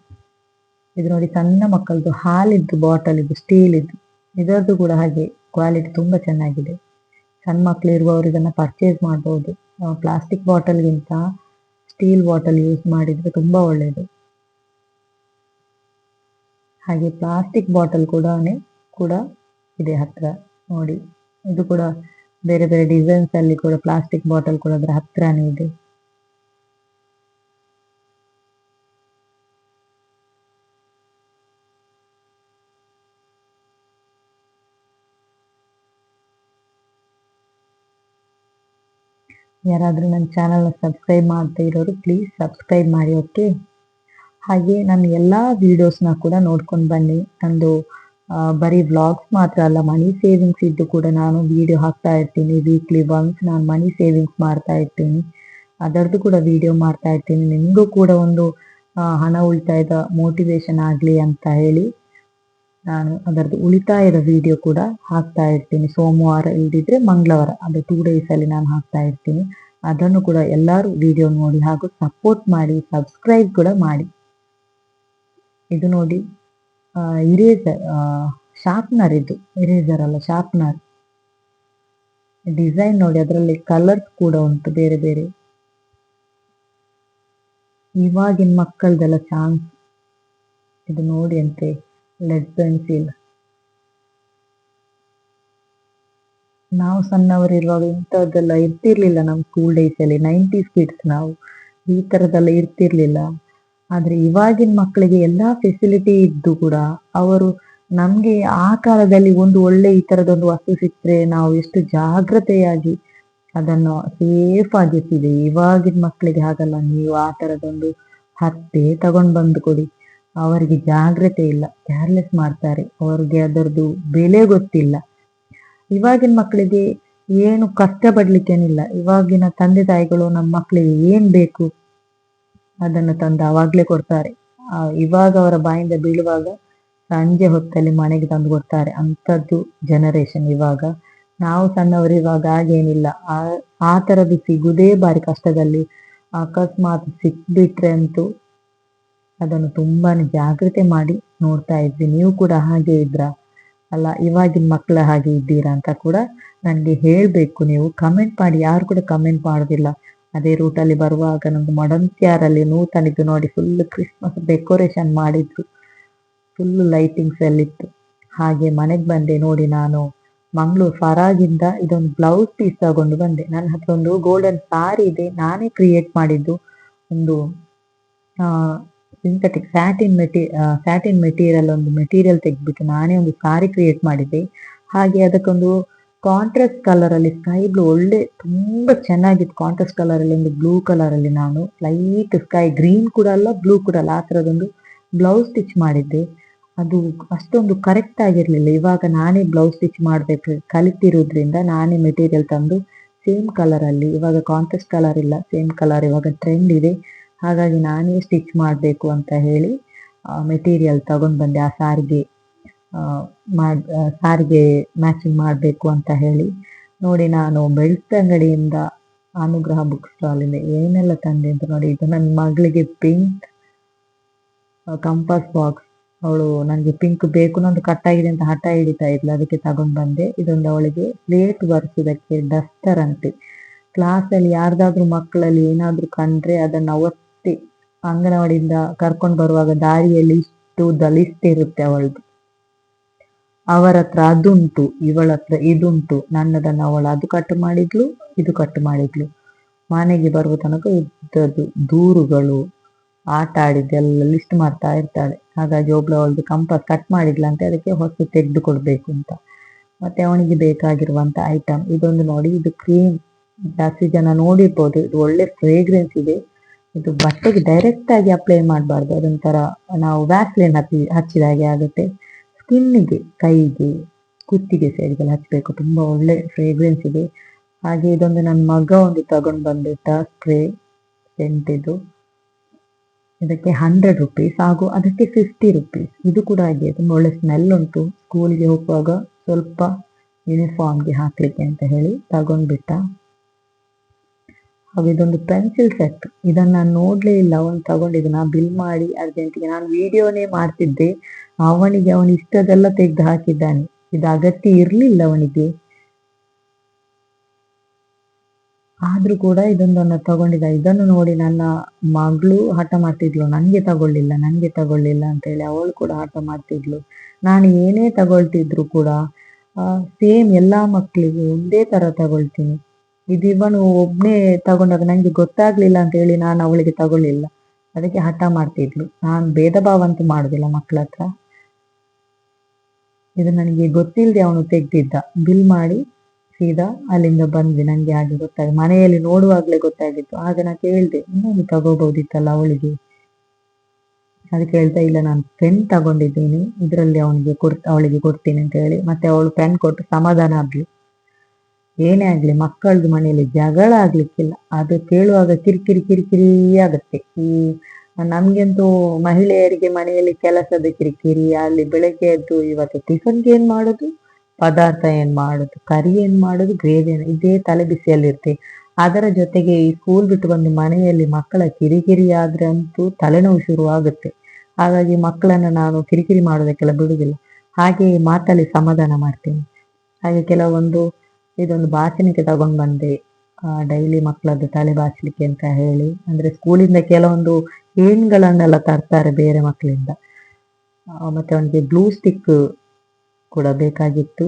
A: ಇದು ನೋಡಿ ಸಣ್ಣ ಮಕ್ಕಳದು ಹಾಲಿದ್ದು ಬಾಟಲ್ ಇದು ಸ್ಟೀಲ್ ಇದ್ದು ಇದರದ್ದು ಕೂಡ ಹಾಗೆ ಕ್ವಾಲಿಟಿ ತುಂಬಾ ಚೆನ್ನಾಗಿದೆ. ಸಣ್ಣ ಮಕ್ಕಳು ಇರುವವರು ಇದನ್ನ ಪರ್ಚೇಸ್ ಮಾಡಬಹುದು ಪ್ಲಾಸ್ಟಿಕ್ ಬಾಟಲ್ಗಿಂತ ಸ್ಟೀಲ್ ಬಾಟಲ್ ಯೂಸ್ ಮಾಡಿದ್ರೆ ತುಂಬಾ ಒಳ್ಳೆಯದು ಹಾಗೆ ಪ್ಲಾಸ್ಟಿಕ್ ಬಾಟಲ್ ಕೂಡ ಕೂಡ ಇದೆ ಹತ್ರ ನೋಡಿ. ಇದು ಕೂಡ ಬೇರೆ ಬೇರೆ ಡಿಸೈನ್ಸ್ ಅಲ್ಲಿ ಕೂಡ ಪ್ಲಾಸ್ಟಿಕ್ ಬಾಟಲ್ ಕೂಡ ಅದರ ಹತ್ರನೇ ಇದೆ. ಯಾರಾದರೂ ನನ್ನ ಚಾನಲ್ನ ಸಬ್ಸ್ಕ್ರೈಬ್ ಮಾಡ್ತಾ ಇರೋರು ಪ್ಲೀಸ್ ಸಬ್ಸ್ಕ್ರೈಬ್ ಮಾಡಿ ಓಕೆ ಹಾಗೆ ನನ್ನ ಎಲ್ಲ ವೀಡಿಯೋಸ್ನ ಕೂಡ ನೋಡ್ಕೊಂಡು ಬನ್ನಿ. ನಂದು ಬರೀ ವ್ಲಾಗ್ಸ್ ಮಾತ್ರ ಅಲ್ಲ ಮನಿ ಸೇವಿಂಗ್ಸ್ ಇದ್ದು ಕೂಡ ನಾನು ವೀಡಿಯೋ ಹಾಕ್ತಾ ಇರ್ತೀನಿ. ವೀಕ್ಲಿ ಒನ್ಸ್ ನಾನು ಮನಿ ಸೇವಿಂಗ್ಸ್ ಮಾಡ್ತಾ ಇರ್ತೀನಿ. ಅದರದ್ದು ಕೂಡ ವೀಡಿಯೋ ಮಾಡ್ತಾ ಇರ್ತೀನಿ. ನಿಮಗೂ ಕೂಡ ಒಂದು ಹಣ ಉಳಿತಾಯದ ಮೋಟಿವೇಶನ್ ಆಗಲಿ ಅಂತ ಹೇಳಿ. ನಾನು ಅದರದ್ದು ಉಳಿತಾಯದ ವಿಡಿಯೋ ಕೂಡ ಹಾಕ್ತಾ ಇರ್ತೀನಿ. ಸೋಮವಾರ ಇಲ್ದಿದ್ರೆ ಮಂಗಳವಾರ, ಅದು ಟೂ ಡೇಸ್ ಅಲ್ಲಿ ನಾನು ಹಾಕ್ತಾ ಇರ್ತೀನಿ. ಅದನ್ನು ಕೂಡ ಎಲ್ಲರೂ ವಿಡಿಯೋ ನೋಡಿ ಹಾಗೂ ಸಪೋರ್ಟ್ ಮಾಡಿ ಸಬ್ಸ್ಕ್ರೈಬ್ ಕೂಡ ಮಾಡಿ. ಇದು ನೋಡಿ ಇರೇಸರ್ ಶಾರ್ಪ್ನರ್ ಇದು. ಇರೇಸರ್ ಅಲ್ಲ ಶಾರ್ಪ್ನರ್ ಡಿಸೈನ್ ನೋಡಿ, ಅದರಲ್ಲಿ ಕಲರ್ಸ್ ಕೂಡ ಉಂಟು, ಬೇರೆ ಬೇರೆ. ಇವಾಗಿನ ಮಕ್ಕಳದೆಲ್ಲ ಚಾನ್ಸ್ ಇದು ನೋಡಿ ಅಂತೆ. Lead pencil. ನಾವು ಸಣ್ಣವರಿರುವಾಗ ಇಂಥದ್ದೆಲ್ಲ ಇರ್ತಿರ್ಲಿಲ್ಲ ನಮ್ಮ ಸ್ಕೂಲ್ ಡೇಸ್ ಅಲ್ಲಿ. ನೈಂಟೀಸ್ ಕಿಡ್ಸ್ ನಾವು. ಈ ತರದೆಲ್ಲ ಇರ್ತಿರ್ಲಿಲ್ಲ. ಆದ್ರೆ ಇವಾಗಿನ ಮಕ್ಕಳಿಗೆ ಎಲ್ಲಾ ಫೆಸಿಲಿಟಿ ಇದ್ದು ಕೂಡ ಅವರು ನಮ್ಗೆ ಆ ಕಾಲದಲ್ಲಿ ಒಂದು ಒಳ್ಳೆ ಈ ತರದೊಂದು ವಸ್ತು ಸಿಕ್ಕರೆ ನಾವು ಎಷ್ಟು ಜಾಗ್ರತೆಯಾಗಿ ಅದನ್ನು ಸೇಫ್ ಆಗಿರ್ತೀವಿ ಇವಾಗಿನ ಮಕ್ಕಳಿಗೆ ಹಾಗಲ್ಲ. ನೀವು ಆ ತರದೊಂದು ಹತ್ತೆ ತಗೊಂಡ್ ಬಂದು ಕೊಡಿ. ಅವರಿಗೆ ಜಾಗ್ರತೆ ಇಲ್ಲ ಕೇರ್ಲೆಸ್ ಮಾಡ್ತಾರೆ. ಅವರಿಗೆ ಅದರದ್ದು ಬೆಲೆ ಗೊತ್ತಿಲ್ಲ. ಇವಾಗಿನ ಮಕ್ಕಳಿಗೆ ಏನು ಕಷ್ಟ ಪಡ್ಲಿಕ್ಕೇನಿಲ್ಲ ಇವಾಗಿನ ತಂದೆ ತಾಯಿಗಳು ನಮ್ಮ ಮಕ್ಕಳಿಗೆ ಏನ್ ಬೇಕು ಅದನ್ನು ತಂದು ಅವಾಗ್ಲೇ ಕೊಡ್ತಾರೆ. ಇವಾಗ ಅವರ ಬಾಯಿಂದ ಬೀಳುವಾಗ ಸಂಜೆ ಹೊತ್ತಲ್ಲಿ ಮನೆಗೆ ತಂದು ಕೊಡ್ತಾರೆ. ಅಂಥದ್ದು ಜನರೇಷನ್ ಇವಾಗ. ನಾವು ಸಣ್ಣವರು ಇವಾಗ ಆಗೇನಿಲ್ಲ ಆ ಆ ತರದ್ದು ಸಿಗುದೇ ಬಾರಿ ಕಷ್ಟದಲ್ಲಿ ಅಕಸ್ಮಾತ್ ಸಿಕ್ಬಿಟ್ರೆ ಅಂತೂ ಅದನ್ನು ತುಂಬಾ ಜಾಗ್ರತೆ ಮಾಡಿ ನೋಡ್ತಾ ಇದ್ವಿ. ನೀವು ಕೂಡ ಹಾಗೆ ಇದ್ರ? ಅಲ್ಲ, ಇವಾಗಿನ ಮಕ್ಕಳ ಹಾಗೆ ಇದ್ದೀರಾ ಅಂತ ಕೂಡ ನನಗೆ ಹೇಳಬೇಕು ನೀವು. ಕಮೆಂಟ್ ಮಾಡಿ. ಯಾರು ಕೂಡ ಕಮೆಂಟ್ ಮಾಡೋದಿಲ್ಲ. ಅದೇ ರೂಟಲ್ಲಿ ಬರುವಾಗ ನಮ್ದು ಮಡಂತ್ಯಾರಲ್ಲಿ ನೂತನಿದ್ದು ನೋಡಿ ಫುಲ್ ಕ್ರಿಸ್ಮಸ್ ಡೆಕೋರೇಷನ್ ಮಾಡಿದ್ರು. ಫುಲ್ ಲೈಟಿಂಗ್ಸ್ ಎಲ್ಲಿತ್ತು ಹಾಗೆ ಮನೆಗೆ ಬಂದೆ ನೋಡಿ ನಾನು. ಮಂಗಳೂರು ಫರಾಗಿಂದ ಇದೊಂದು ಬ್ಲೌಸ್ ಪೀಸ್ ತಗೊಂಡು ಬಂದೆ. ನನ್ನ ಹತ್ರ ಒಂದು ಗೋಲ್ಡನ್ ಸಾರಿ ಇದೆ. ನಾನೇ ಕ್ರಿಯೇಟ್ ಮಾಡಿದ್ದು. ಒಂದು ಸಿಂಥೆಟಿಕ್ ಸ್ಯಾಟಿನ್ ಮೆಟಿ ಸ್ಯಾಟಿನ್ ಮೆಟೀರಿಯಲ್ ಒಂದು ಮೆಟೀರಿಯಲ್ ತೆಗೆದ್ಬಿಟ್ಟು ನಾನೇ ಒಂದು ಸಾರಿ ಕ್ರಿಯೇಟ್ ಮಾಡಿದ್ದೆ. ಹಾಗೆ ಅದಕ್ಕೊಂದು ಕಾಂಟ್ರಾಸ್ಟ್ ಕಲರ್ ಅಲ್ಲಿ ಸ್ಕೈ ಬ್ಲೂ ಒಳ್ಳೆ, ತುಂಬ ಚೆನ್ನಾಗಿತ್ತು ಕಾಂಟ್ರಾಸ್ಟ್ ಕಲರ್ ಅಲ್ಲಿ, ಒಂದು ಬ್ಲೂ ಕಲರ್ ಅಲ್ಲಿ ನಾನು. ಲೈಟ್ ಸ್ಕೈ ಗ್ರೀನ್ ಕೂಡ ಅಲ್ಲ ಬ್ಲೂ ಕೂಡ ಅಲ್ಲ. ಆ ಥರದೊಂದು ಬ್ಲೌಸ್ ಸ್ಟಿಚ್ ಮಾಡಿದ್ದೆ. ಅದು ಅಷ್ಟೊಂದು ಕರೆಕ್ಟ್ ಆಗಿರಲಿಲ್ಲ. ಇವಾಗ ನಾನೇ ಬ್ಲೌಸ್ ಸ್ಟಿಚ್ ಮಾಡಬೇಕು, ಕಲಿತಿರೋದ್ರಿಂದ ನಾನೇ ಮೆಟೀರಿಯಲ್ ತಂದು ಸೇಮ್ ಕಲರ್ ಅಲ್ಲಿ, ಇವಾಗ ಕಾಂಟ್ರಾಸ್ಟ್ ಕಲರ್ ಇಲ್ಲ ಸೇಮ್ ಕಲರ್ ಇವಾಗ ಟ್ರೆಂಡ್ ಇದೆ. ಹಾಗಾಗಿ ನಾನೇ ಸ್ಟಿಚ್ ಮಾಡಬೇಕು ಅಂತ ಹೇಳಿ ಮೆಟೀರಿಯಲ್ ತಗೊಂಡು ಬಂದೆ ಆ ಸಾರಿಗೆ ಮಾಡ್ ಸಾರಿಗೆ ಮ್ಯಾಚಿಂಗ್ ಮಾಡಬೇಕು ಅಂತ ಹೇಳಿ. ನೋಡಿ ನಾನು ಬೆಳ್ತಂಗಡಿಯಿಂದ ಅನುಗ್ರಹ ಬುಕ್ ಸ್ಟಾಲಿಂದ ಏನೆಲ್ಲ ತಂದೆ ಅಂತ ನೋಡಿ, ಇದು ನನ್ನ ಮಗಳಿಗೆ ಪಿಂಕ್ ಕಂಪಾಸ್ ಬಾಕ್ಸ್ ಅವಳು ನನಗೆ ಪಿಂಕ್ ಬೇಕು ನಂದು ಕಟ್ಟಾಗಿದೆ ಅಂತ ಹಠ ಹಿಡಿತಾ ಇದ್ಲು, ಅದಕ್ಕೆ ತಗೊಂಡು ಬಂದೆ. ಇದೊಂದು ಅವಳಿಗೆ ಪ್ಲೇಟ್ ಬರ್ಸೋದಕ್ಕೆ ಡಸ್ಟರ್ ಅಂತೆ. ಕ್ಲಾಸಲ್ಲಿ ಯಾರ್ದಾದ್ರೂ ಮಕ್ಕಳಲ್ಲಿ ಏನಾದರೂ ಕಂಡ್ರೆ ಅದನ್ನು ಅವತ್ತೇ ಅಂಗನವಾಡಿಯಿಂದ ಕರ್ಕೊಂಡು ಬರುವಾಗ ದಾರಿಯಲ್ಲಿ ಇಷ್ಟು ಲಿಸ್ಟ್ ಇರುತ್ತೆ ಅವಳದು. ಅವರ ಹತ್ರ ಅದುಂಟು, ಇವಳ ಹತ್ರ ಇದುಂಟು. ನನ್ನದನ್ನು ಅವಳು ಅದು ಕಟ್ ಮಾಡಿದ್ಲು, ಇದು ಕಟ್ ಮಾಡಿದ್ಲು. ಮನೆಗೆ ಬರುವ ತನಕ ಇದ್ದದ್ದು ದೂರುಗಳು, ಆಟ ಆಡಿದ್ದೆಲ್ಲ ಲಿಸ್ಟ್ ಮಾಡ್ತಾ ಇರ್ತಾಳೆ. ಹಾಗಾಗಿ ಒಬ್ಳು ಅವಳದು ಕಂಪಸ್ ಕಟ್ ಮಾಡಿದ್ಲಂತೆ ಅದಕ್ಕೆ ಹೊಸ ತೆಗೆದು ಕೊಡಬೇಕು ಅಂತ. ಮತ್ತೆ ಅವನಿಗೆ ಬೇಕಾಗಿರುವಂತ ಐಟಮ್ ಇದೊಂದು ನೋಡಿ, ಇದು ಕ್ರೀಮ್ ಜಾಸ್ತಿ ಜನ ನೋಡಿರ್ಬೋದು. ಇದು ಒಳ್ಳೆ ಫ್ರೇಗ್ರೆನ್ಸ್ ಇದೆ. ಇದು ಬಟ್ಟೆಗೆ ಡೈರೆಕ್ಟ್ ಆಗಿ ಅಪ್ಲೈ ಮಾಡಬಾರ್ದು. ಅದೊಂಥರ ನಾವು ವ್ಯಾಸ್ಲಿನ್ ಹಚ್ಚಿ ಹಚ್ಚಿದ ಹಾಗೆ ಆಗುತ್ತೆ. ಸ್ಕಿನ್ನಿಗೆ ಕೈಗೆ, ಕುತ್ತಿಗೆ ಸೈಡ್ಗೆಲ್ಲ ಹಚ್ಚಬೇಕು ತುಂಬ ಒಳ್ಳೆ ಫ್ರೇಗ್ರೆನ್ಸ್ ಇದೆ. ಹಾಗೆ ಇದೊಂದು ನನ್ನ ಮಗ ಒಂದು ತಗೊಂಡು ಬಂದಿದ್ದ ಸ್ಪ್ರೇ ಸೆಂಟ್ ಇದು. ಇದಕ್ಕೆ ಹಂಡ್ರೆಡ್ ರುಪೀಸ್ ಹಾಗೂ ಅದಕ್ಕೆ ಫಿಫ್ಟಿ ರುಪೀಸ್ ಇದು ಕೂಡ ಹಾಗೆ ತುಂಬ ಒಳ್ಳೆ ಸ್ಮೆಲ್ ಉಂಟು. ಸ್ಕೂಲ್ಗೆ ಹೋಗುವಾಗ ಸ್ವಲ್ಪ ಯೂನಿಫಾರ್ಮ್ಗೆ ಹಾಕಲಿಕ್ಕೆ ಅಂತ ಹೇಳಿ ತಗೊಂಡ್ಬಿಟ್ಟ. ಹಾಗೂ ಇದೊಂದು ಪೆನ್ಸಿಲ್ ಸೆಟ್ ಇದನ್ನ ನಾನು ನೋಡ್ಲೇ ಇಲ್ಲ, ಅವನು ತಗೊಂಡಿದ್ದು. ನಾ ಬಿಲ್ ಮಾಡಿ ಅರ್ಜೆಂಟಿಗೆ, ನಾನು ವಿಡಿಯೋನೇ ಮಾಡ್ತಿದ್ದೆ. ಅವನಿಗೆ ಅವನ ಇಷ್ಟದೆಲ್ಲ ತೆಗೆದು ಹಾಕಿದ್ದಾನೆ. ಇದು ಅಗತ್ಯ ಇರ್ಲಿಲ್ಲ ಅವನಿಗೆ. ಆದ್ರೂ ಕೂಡ ಇದೊಂದನ್ನು ತಗೊಂಡಿದ್ದ. ಇದನ್ನು ನೋಡಿ ನನ್ನ ಮಗಳು ಹಠ ಮಾಡ್ತಿದ್ಲು. ನನ್ಗೆ ತಗೊಳ್ಳಿಲ್ಲ ನನ್ಗೆ ತಗೊಳ್ಳಿಲ್ಲ ಅಂತ ಹೇಳಿ ಅವಳು ಕೂಡ ಹಠ ಮಾಡ್ತಿದ್ಲು. ನಾನು ಏನೇ ತಗೊಳ್ತಿದ್ರು ಕೂಡ ಸೇಮ್ ಎಲ್ಲಾ ಮಕ್ಕಳಿಗೂ ಒಂದೇ ತರ ತಗೊಳ್ತೀನಿ. ಇದು ಇವನು ಒಬ್ನೇ ತಗೊಂಡಾಗ ನಂಗೆ ಗೊತ್ತಾಗ್ಲಿಲ್ಲ ಅಂತ ಹೇಳಿ ನಾನು ಅವಳಿಗೆ ತಗೊಳ್ಳಿಲ್ಲ. ಅದಕ್ಕೆ ಹಠ ಮಾಡ್ತಿದ್ಲು. ನಾನು ಭೇದ ಭಾವ ಅಂತೂ ಮಾಡುದಿಲ್ಲ ಮಕ್ಕಳ ಹತ್ರ. ಇದು ನನಗೆ ಗೊತ್ತಿಲ್ಲದೆ ಅವನು ತೆಗ್ದಿದ್ದ. ಬಿಲ್ ಮಾಡಿ ಸೀದಾ ಅಲ್ಲಿಂದ ಬಂದ್ವಿ. ನಂಗೆ ಹಾಗೆ ಗೊತ್ತಾಗ, ಮನೆಯಲ್ಲಿ ನೋಡುವಾಗ್ಲೇ ಗೊತ್ತಾಗಿತ್ತು. ಆಗ ನಾ ಕೇಳಿದೆ, ಇನ್ನೊಂದು ತಗೋಬಹುದಿತ್ತಲ್ಲ ಅವಳಿಗೆ? ಅದಕ್ಕೆ ಹೇಳ್ತಾ, ಇಲ್ಲ, ನಾನು ಪೆನ್ ತಗೊಂಡಿದ್ದೀನಿ. ಇದರಲ್ಲಿ ಅವನಿಗೆ ಕೊಡ್, ಅವಳಿಗೆ ಕೊಡ್ತೀನಿ ಅಂತ ಹೇಳಿ. ಮತ್ತೆ ಅವಳು ಪೆನ್ ಕೊಟ್ಟು ಸಮಾಧಾನ ಆಗ್ಲಿ. ಏನೇ ಆಗ್ಲಿ ಮಕ್ಕಳದು ಮನೆಯಲ್ಲಿ ಜಗಳ ಆಗ್ಲಿಕ್ಕಿಲ್ಲ. ಅದು ಕೇಳುವಾಗ ಕಿರಿಕಿರಿ ಕಿರಿಕಿರಿ ಆಗುತ್ತೆ. ಈ ನಮ್ಗೆಂತೂ ಮಹಿಳೆಯರಿಗೆ ಮನೆಯಲ್ಲಿ ಕೆಲಸದ ಕಿರಿಕಿರಿ, ಅಲ್ಲಿ ಬೆಳಗ್ಗೆ ಎದ್ದು ಇವತ್ತು ಟಿಫನ್ಗೆ ಏನ್ ಮಾಡುದು? ಪದಾರ್ಥ ಏನ್ ಮಾಡುದು? ಕರಿ ಏನ್ ಮಾಡುದು? ಗ್ರೇವಿ ಏನು? ಇದೇ ತಲೆ ಬಿಸಿಯಲ್ಲಿರುತ್ತೆ ಅದರ ಜೊತೆಗೆ ಈ ಸ್ಕೂಲ್ ಬಿಟ್ಟು ಬಂದು ಮನೆಯಲ್ಲಿ ಮಕ್ಕಳ ಕಿರಿಕಿರಿ ಆದ್ರೆ ಅಂತೂ ತಲೆನೋವು ಶುರು ಆಗುತ್ತೆ ಹಾಗಾಗಿ ಮಕ್ಕಳನ್ನ ನಾನು ಕಿರಿಕಿರಿ ಮಾಡೋದಕ್ಕೆಲ್ಲ ಬಿಡುದಿಲ್ಲ ಹಾಗೆ ಮಾತಲ್ಲಿ ಸಮಾಧಾನ ಮಾಡ್ತೇನೆ. ಹಾಗೆ ಕೆಲವೊಂದು ಇದೊಂದು ಬಾಚಣಿಕೆ ತಗೊಂಡ್ ಬಂದೆ ಡೈಲಿ ಮಕ್ಕಳದ್ದು ತಲೆ ಬಾಚಲಿಕ್ಕೆ ಅಂತ ಹೇಳಿ. ಅಂದ್ರೆ ಸ್ಕೂಲಿಂದ ಕೆಲವೊಂದು ಏನ್ಗಳನ್ನೆಲ್ಲ ತರ್ತಾರೆ ಬೇರೆ ಮಕ್ಕಳಿಂದ ಮತ್ತೆ ಅವನಿಗೆ ಬ್ಲೂ ಸ್ಟಿಕ್ ಕೂಡ ಬೇಕಾಗಿತ್ತು.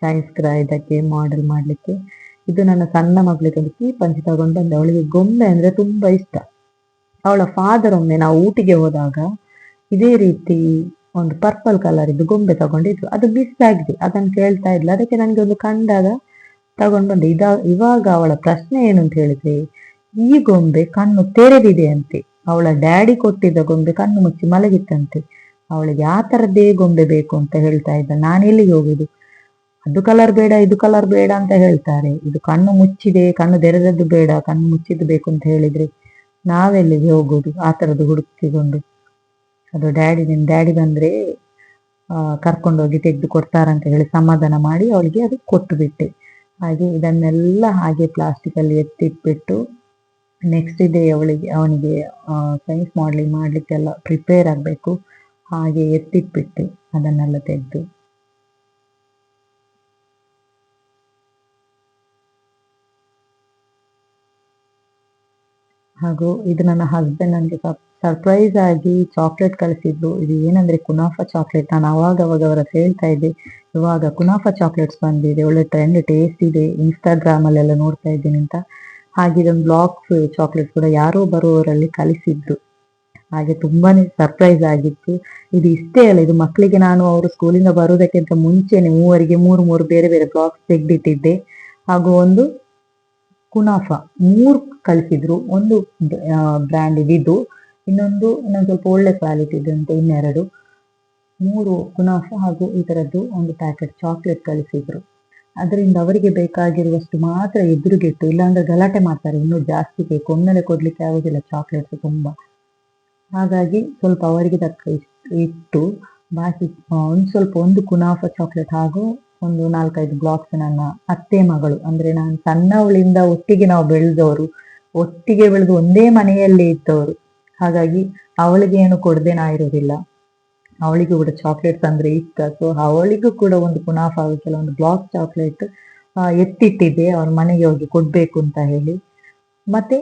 A: ಸೈನ್ಸ್ ಕ್ರಾ ಇದಕ್ಕೆ ಮಾಡೆಲ್ ಮಾಡ್ಲಿಕ್ಕೆ. ಇದು ನನ್ನ ಸಣ್ಣ ಮಗಳಿಗೆ ಒಂದು ಕೀ ಪಂಚಿ ತಗೊಂಡು ಬಂದೆ ಅವಳಿಗೆ ಗೊಂಬೆ ಅಂದ್ರೆ ತುಂಬಾ ಇಷ್ಟ. ಅವಳ ಫಾದರ್ ಒಮ್ಮೆ ನಾವು ಊಟಿಗೆ ಹೋದಾಗ ಇದೇ ರೀತಿ ಒಂದು ಪರ್ಪಲ್ ಕಲರ್ ಇದ್ದು ಗೊಂಬೆ ತಗೊಂಡಿದ್ರು. ಅದು ಮಿಸ್ ಆಗಿದೆ. ಅದನ್ನು ಕೇಳ್ತಾ ಇದ್ಲು ಅದಕ್ಕೆ ನನಗೆ ಒಂದು ಕಂಡಾಗ ತಗೊಂಡು ಬಂದೆ. ಇದ, ಇವಾಗ ಅವಳ ಪ್ರಶ್ನೆ ಏನು ಅಂತ ಹೇಳಿದ್ರೆ, ಈ ಗೊಂಬೆ ಕಣ್ಣು ತೆರೆದಿದೆ ಅಂತೆ. ಅವಳ ಡ್ಯಾಡಿ ಕೊಟ್ಟಿದ್ದ ಗೊಂಬೆ ಕಣ್ಣು ಮುಚ್ಚಿ ಮಲಗಿತ್ತಂತೆ. ಅವಳಿಗೆ ಆ ತರದ್ದೇ ಗೊಂಬೆ ಬೇಕು ಅಂತ ಹೇಳ್ತಾ ಇದ್ದ. ನಾನು ಎಲ್ಲಿಗೆ ಹೋಗುದು? ಅದು ಕಲರ್ ಬೇಡ, ಇದು ಕಲರ್ ಬೇಡ ಅಂತ ಹೇಳ್ತಾರೆ. ಇದು ಕಣ್ಣು ಮುಚ್ಚಿದೆ, ಕಣ್ಣು ತೆರೆದದ್ದು ಬೇಡ, ಕಣ್ಣು ಮುಚ್ಚಿದ್ದು ಬೇಕು ಅಂತ ಹೇಳಿದ್ರೆ ನಾವೆಲ್ಲಿಗೆ ಹೋಗುದು? ಆ ತರದ್ದು ಹುಡುಕಿಕೊಂಡು ಅದು ಡ್ಯಾಡಿ, ನಿನ್ ಡ್ಯಾಡಿ ಬಂದ್ರೆ ಕರ್ಕೊಂಡೋಗಿ ತೆಗೆದು ಕೊಡ್ತಾರಂತ ಹೇಳಿ ಸಮಾಧಾನ ಮಾಡಿ ಅವಳಿಗೆ ಅದು ಕೊಟ್ಟು ಬಿಟ್ಟೆ ಹಾಗೆ ಇದನ್ನೆಲ್ಲ ಹಾಗೆ ಪ್ಲಾಸ್ಟಿಕ್ ಅಲ್ಲಿ ಎತ್ತಿಟ್ಬಿಟ್ಟು ನೆಕ್ಸ್ಟ್ ಡೇ ಅವಳಿಗೆ, ಅವನಿಗೆ ಸೈನ್ಸ್ ಮಾಡ್ಲಿಂಗ್ ಮಾಡ್ಲಿಕ್ಕೆಲ್ಲ ಪ್ರಿಪೇರ್ ಆಗಬೇಕು. ಹಾಗೆ ಎತ್ತಿಟ್ಬಿಟ್ಟೆ ಅದನ್ನೆಲ್ಲ ತೆಗೆದು. ಹಾಗೂ ಇದು ನನ್ನ ಹಸ್ಬೆಂಡ್ ನನಗೆ ಸರ್ಪ್ರೈಸ್ ಆಗಿ ಚಾಕ್ಲೇಟ್ ಕಳಿಸಿದ್ರು. ಇದು ಏನಂದ್ರೆ ಕುನಾಫಾ ಚಾಕ್ಲೇಟ್ ನಾನು ಅವಾಗ ಅವಾಗ ಅವರ ಹೇಳ್ತಾ ಇದ್ದೆ. ಇವಾಗ ಕುನಾಫಾ ಚಾಕ್ಲೇಟ್ಸ್ ಬಂದಿದೆ. ಒಳ್ಳೆ ಟ್ರೆಂಡ್ ಟೇಸ್ಟ್ ಇದೆ. ಇನ್ಸ್ಟಾಗ್ರಾಮ್ ಅಲ್ಲೆಲ್ಲ ನೋಡ್ತಾ ಇದ್ದೀನಿ ಅಂತ. ಹಾಗೆ ಇದೊಂದು ಬ್ಲಾಕ್ಸ್ ಚಾಕ್ಲೇಟ್ ಕೂಡ ಯಾರೋ ಬರುವವರಲ್ಲಿ ಕಲಿಸಿದ್ರು ಹಾಗೆ ತುಂಬಾನೇ ಸರ್ಪ್ರೈಸ್ ಆಗಿತ್ತು. ಇದು ಇಷ್ಟೇ ಅಲ್ಲ, ಇದು ಮಕ್ಕಳಿಗೆ ನಾನು ಅವರು ಸ್ಕೂಲಿಂದ ಬರೋದಕ್ಕಿಂತ ಮುಂಚೆನೆ ಮೂವರಿಗೆ ಮೂರು ಮೂರು ಬೇರೆ ಬೇರೆ ಬ್ಲಾಕ್ಸ್ ತೆಗೆದಿಟ್ಟಿದ್ದೆ. ಹಾಗೂ ಒಂದು ಕುನಾಫಾ ಮೂರು ಕಳಿಸಿದ್ರು. ಒಂದು ಬ್ರ್ಯಾಂಡ್ ಇದು. ಇನ್ನೊಂದು ಇನ್ನೊಂದು ಸ್ವಲ್ಪ ಒಳ್ಳೆ ಕ್ವಾಲಿಟಿ ಅಂತ ಇನ್ನೆರಡು, ಮೂರು ಕುನಾಫಾ ಹಾಗೂ ಈ ಥರದ್ದು ಒಂದು ಪ್ಯಾಕೆಟ್ ಚಾಕ್ಲೇಟ್ ಕಳಿಸಿದ್ರು. ಅದರಿಂದ ಅವರಿಗೆ ಬೇಕಾಗಿರುವಷ್ಟು ಮಾತ್ರ ಎದುರುಗಿಟ್ಟು, ಇಲ್ಲಾಂದ್ರೆ ಗಲಾಟೆ ಮಾಡ್ತಾರೆ. ಇನ್ನೂ ಜಾಸ್ತಿ ಬೇಕು ಒಮ್ಮೆಲೆ ಕೊಡ್ಲಿಕ್ಕೆ ಆಗೋದಿಲ್ಲ ಚಾಕ್ಲೇಟ್ಸ್ ತುಂಬ. ಹಾಗಾಗಿ ಸ್ವಲ್ಪ ಅವರಿಗೆ ತಕ್ಕ ಇಟ್ಟು, ಬಾಕಿ ಒಂದು ಸ್ವಲ್ಪ ಒಂದು ಕುನಾಫ ಚಾಕ್ಲೇಟ್ ಹಾಗೂ ಒಂದು ನಾಲ್ಕೈದು ಬ್ಲಾಕ್ಸ್ ನನ್ನ ಅತ್ತೆ ಮಗಳು. ಅಂದ್ರೆ ನಾನು ಸಣ್ಣವಳಿಂದ ಒಟ್ಟಿಗೆ ನಾವು ಬೆಳೆದವರು, ಒಟ್ಟಿಗೆ ಬೆಳೆದು ಒಂದೇ ಮನೆಯಲ್ಲಿ ಇದ್ದವರು. ಹಾಗಾಗಿ ಅವಳಿಗೆ ಏನು ಕೊಡದೆ ನಾ ಇರೋದಿಲ್ಲ ಅವಳಿಗೂ ಕೂಡ ಚಾಕ್ಲೇಟ್ ತಂದ್ರೆ ಇಷ್ಟ. ಸೊ ಅವಳಿಗೂ ಕೂಡ ಒಂದು ಪುನಾಫ್ ಆಗಿ ಕೆಲವೊಂದು ಬ್ಲಾಕ್ ಚಾಕ್ಲೇಟ್ ಎತ್ತಿಟ್ಟಿದ್ದೆ. ಅವ್ರ ಮನೆಗೆ ಹೋಗಿ ಕೊಡ್ಬೇಕು ಅಂತ ಹೇಳಿ. ಮತ್ತೆ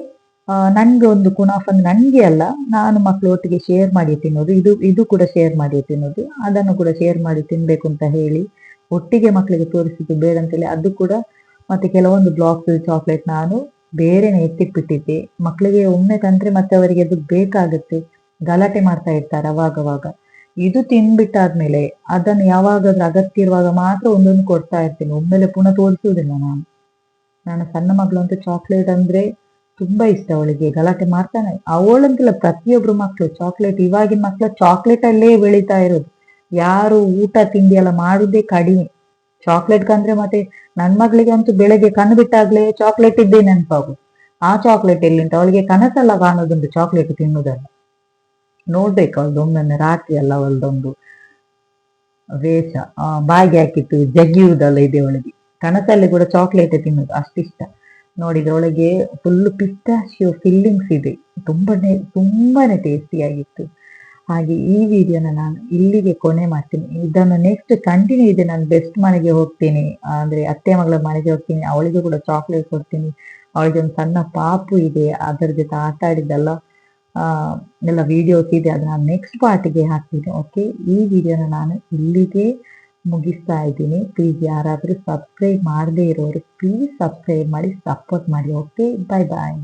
A: ನನ್ಗೆ ಒಂದು ಕುನಾಫ್ ಅಂದ್ರೆ ನನ್ಗೆ ಅಲ್ಲ, ನಾನು ಮಕ್ಕಳು ಒಟ್ಟಿಗೆ ಶೇರ್ ಮಾಡಿ ತಿನ್ನೋದು. ಇದು ಇದು ಕೂಡ ಶೇರ್ ಮಾಡಿ ತಿನ್ನೋದು. ಅದನ್ನು ಕೂಡ ಶೇರ್ ಮಾಡಿ ತಿನ್ಬೇಕು ಅಂತ ಹೇಳಿ ಒಟ್ಟಿಗೆ ಮಕ್ಕಳಿಗೆ ತೋರಿಸಿದ್ದು ಬೇಡ ಅಂತೇಳಿ ಅದು ಕೂಡ ಮತ್ತೆ ಕೆಲವೊಂದು ಬ್ಲಾಕ್ಸ್ ಚಾಕ್ಲೇಟ್ ನಾನು ಬೇರೆನೆ ಎತ್ತಿಟ್ಬಿಟ್ಟಿದ್ದೆ. ಮಕ್ಕಳಿಗೆ ಒಮ್ಮೆ ತಂದ್ರೆ ಮತ್ತೆ ಅವರಿಗೆ ಅದು ಬೇಕಾಗುತ್ತೆ. ಗಲಾಟೆ ಮಾಡ್ತಾ ಇರ್ತಾರೆ ಅವಾಗವಾಗ ಇದು ತಿನ್ಬಿಟ್ಟಾದ್ಮೇಲೆ ಅದನ್ನು ಯಾವಾಗಾದ್ರೂ ಅಗತ್ಯ ಇರುವಾಗ ಮಾತ್ರ ಒಂದೊಂದು ಕೊಡ್ತಾ ಇರ್ತೀನಿ. ಒಮ್ಮೆಲೆ ಪುನಃ ತೋರಿಸುವುದಿಲ್ಲ ನಾನು. ನನ್ನ ಸಣ್ಣ ಮಗಳು ಅಂತೂ ಚಾಕ್ಲೇಟ್ ಅಂದ್ರೆ ತುಂಬಾ ಇಷ್ಟ ಅವಳಿಗೆ. ಗಲಾಟೆ ಮಾಡ್ತಾನೆ. ಅವಳಂತಿಲ್ಲ, ಪ್ರತಿಯೊಬ್ರು ಮಕ್ಕಳು ಚಾಕ್ಲೇಟ್ ಇವಾಗಿನ ಮಕ್ಕಳು ಚಾಕ್ಲೇಟ್ ಅಲ್ಲೇ ಬೆಳೀತಾ ಇರೋದು. ಯಾರು ಊಟ ತಿಂಡಿ ಎಲ್ಲ ಮಾಡುವುದೇ ಕಡಿಮೆ. ಚಾಕ್ಲೇಟ್ ಕಂದ್ರೆ ಮತ್ತೆ ನನ್ ಮಗಳಿಗೆ ಅಂತೂ ಬೆಳಗ್ಗೆ ಕಣ್ಣು ಬಿಟ್ಟಾಗ್ಲೇ ಚಾಕ್ಲೇಟ್ ಇದ್ದೇ ನೆನಪಾಗು. ಆ ಚಾಕ್ಲೇಟ್ ಎಲ್ಲಿಂಟ ಅವಳಿಗೆ ಕನಸೆಲ್ಲ ಕಾಣೋದುಂಟು ಚಾಕ್ಲೇಟ್ ತಿನ್ನುವುದನ್ನು ನೋಡ್ಬೇಕು ಅವಳದೊಮ್ಮೊಮ್ಮೆ ರಾತ್ರಿ ಅಲ್ಲ ಅವಳದೊಂದು ವೇಷ. ಬಾಯಿಗೆ ಹಾಕಿತ್ತು ಜಗಿಯುವುದಲ್ಲ ಇದೆ ಅವಳಿಗೆ. ಕನಸಲ್ಲಿ ಕೂಡ ಚಾಕ್ಲೇಟ್ ತಿನ್ನೋದು ಅಷ್ಟಿಷ್ಟ. ನೋಡಿದ್ರೆ ಅವಳಿಗೆ ಫುಲ್ ಪಿಸ್ತಾಶಿಯೋ ಫಿಲ್ಲಿಂಗ್ಸ್ ಇದೆ. ತುಂಬಾನೇ ತುಂಬಾನೇ ಟೇಸ್ಟಿಯಾಗಿತ್ತು ಹಾಗೆ ಈ ವಿಡಿಯೋನ ನಾನು ಇಲ್ಲಿಗೆ ಕೊನೆ ಮಾಡ್ತೀನಿ. ಇದನ್ನು ನೆಕ್ಸ್ಟ್ ಕಂಟಿನ್ಯೂ ಇದೆ, ನಾನು ಬೆಸ್ಟ್ ಮನೆಗೆ ಹೋಗ್ತೀನಿ. ಅಂದ್ರೆ ಅತ್ತೆ ಮಗಳ ಮನೆಗೆ ಹೋಗ್ತೀನಿ, ಅವಳಿಗೂ ಕೂಡ ಚಾಕ್ಲೇಟ್ ಕೊಡ್ತೀನಿ. ಅವಳಿಗೆ ಒಂದು ಸಣ್ಣ ಪಾಪು ಇದೆ, ಅದರ ಜೊತೆ ಆಟ ಆಡಿದ್ದೆಲ್ಲ ಎಲ್ಲ ವಿಡಿಯೋಸ್ ಇದೆ ಅದನ್ನ ನೆಕ್ಸ್ಟ್ ಪಾರ್ಟಿಗೆ ಹಾಕ್ತೀನಿ ಓಕೆ ಈ ವಿಡಿಯೋನ ನಾನು ಇಲ್ಲಿಗೆ ಮುಗಿಸ್ತಾ ಇದ್ದೀನಿ. ಪ್ಲೀಸ್ ಯಾರಾದರೂ ಸಬ್ಸ್ಕ್ರೈಬ್ ಮಾಡದೇ ಇರೋರು ಪ್ಲೀಸ್ ಸಬ್ಸ್ಕ್ರೈಬ್ ಮಾಡಿ ಸಪೋರ್ಟ್ ಮಾಡಿ ಓಕೆ ಬಾಯ್ ಬಾಯ್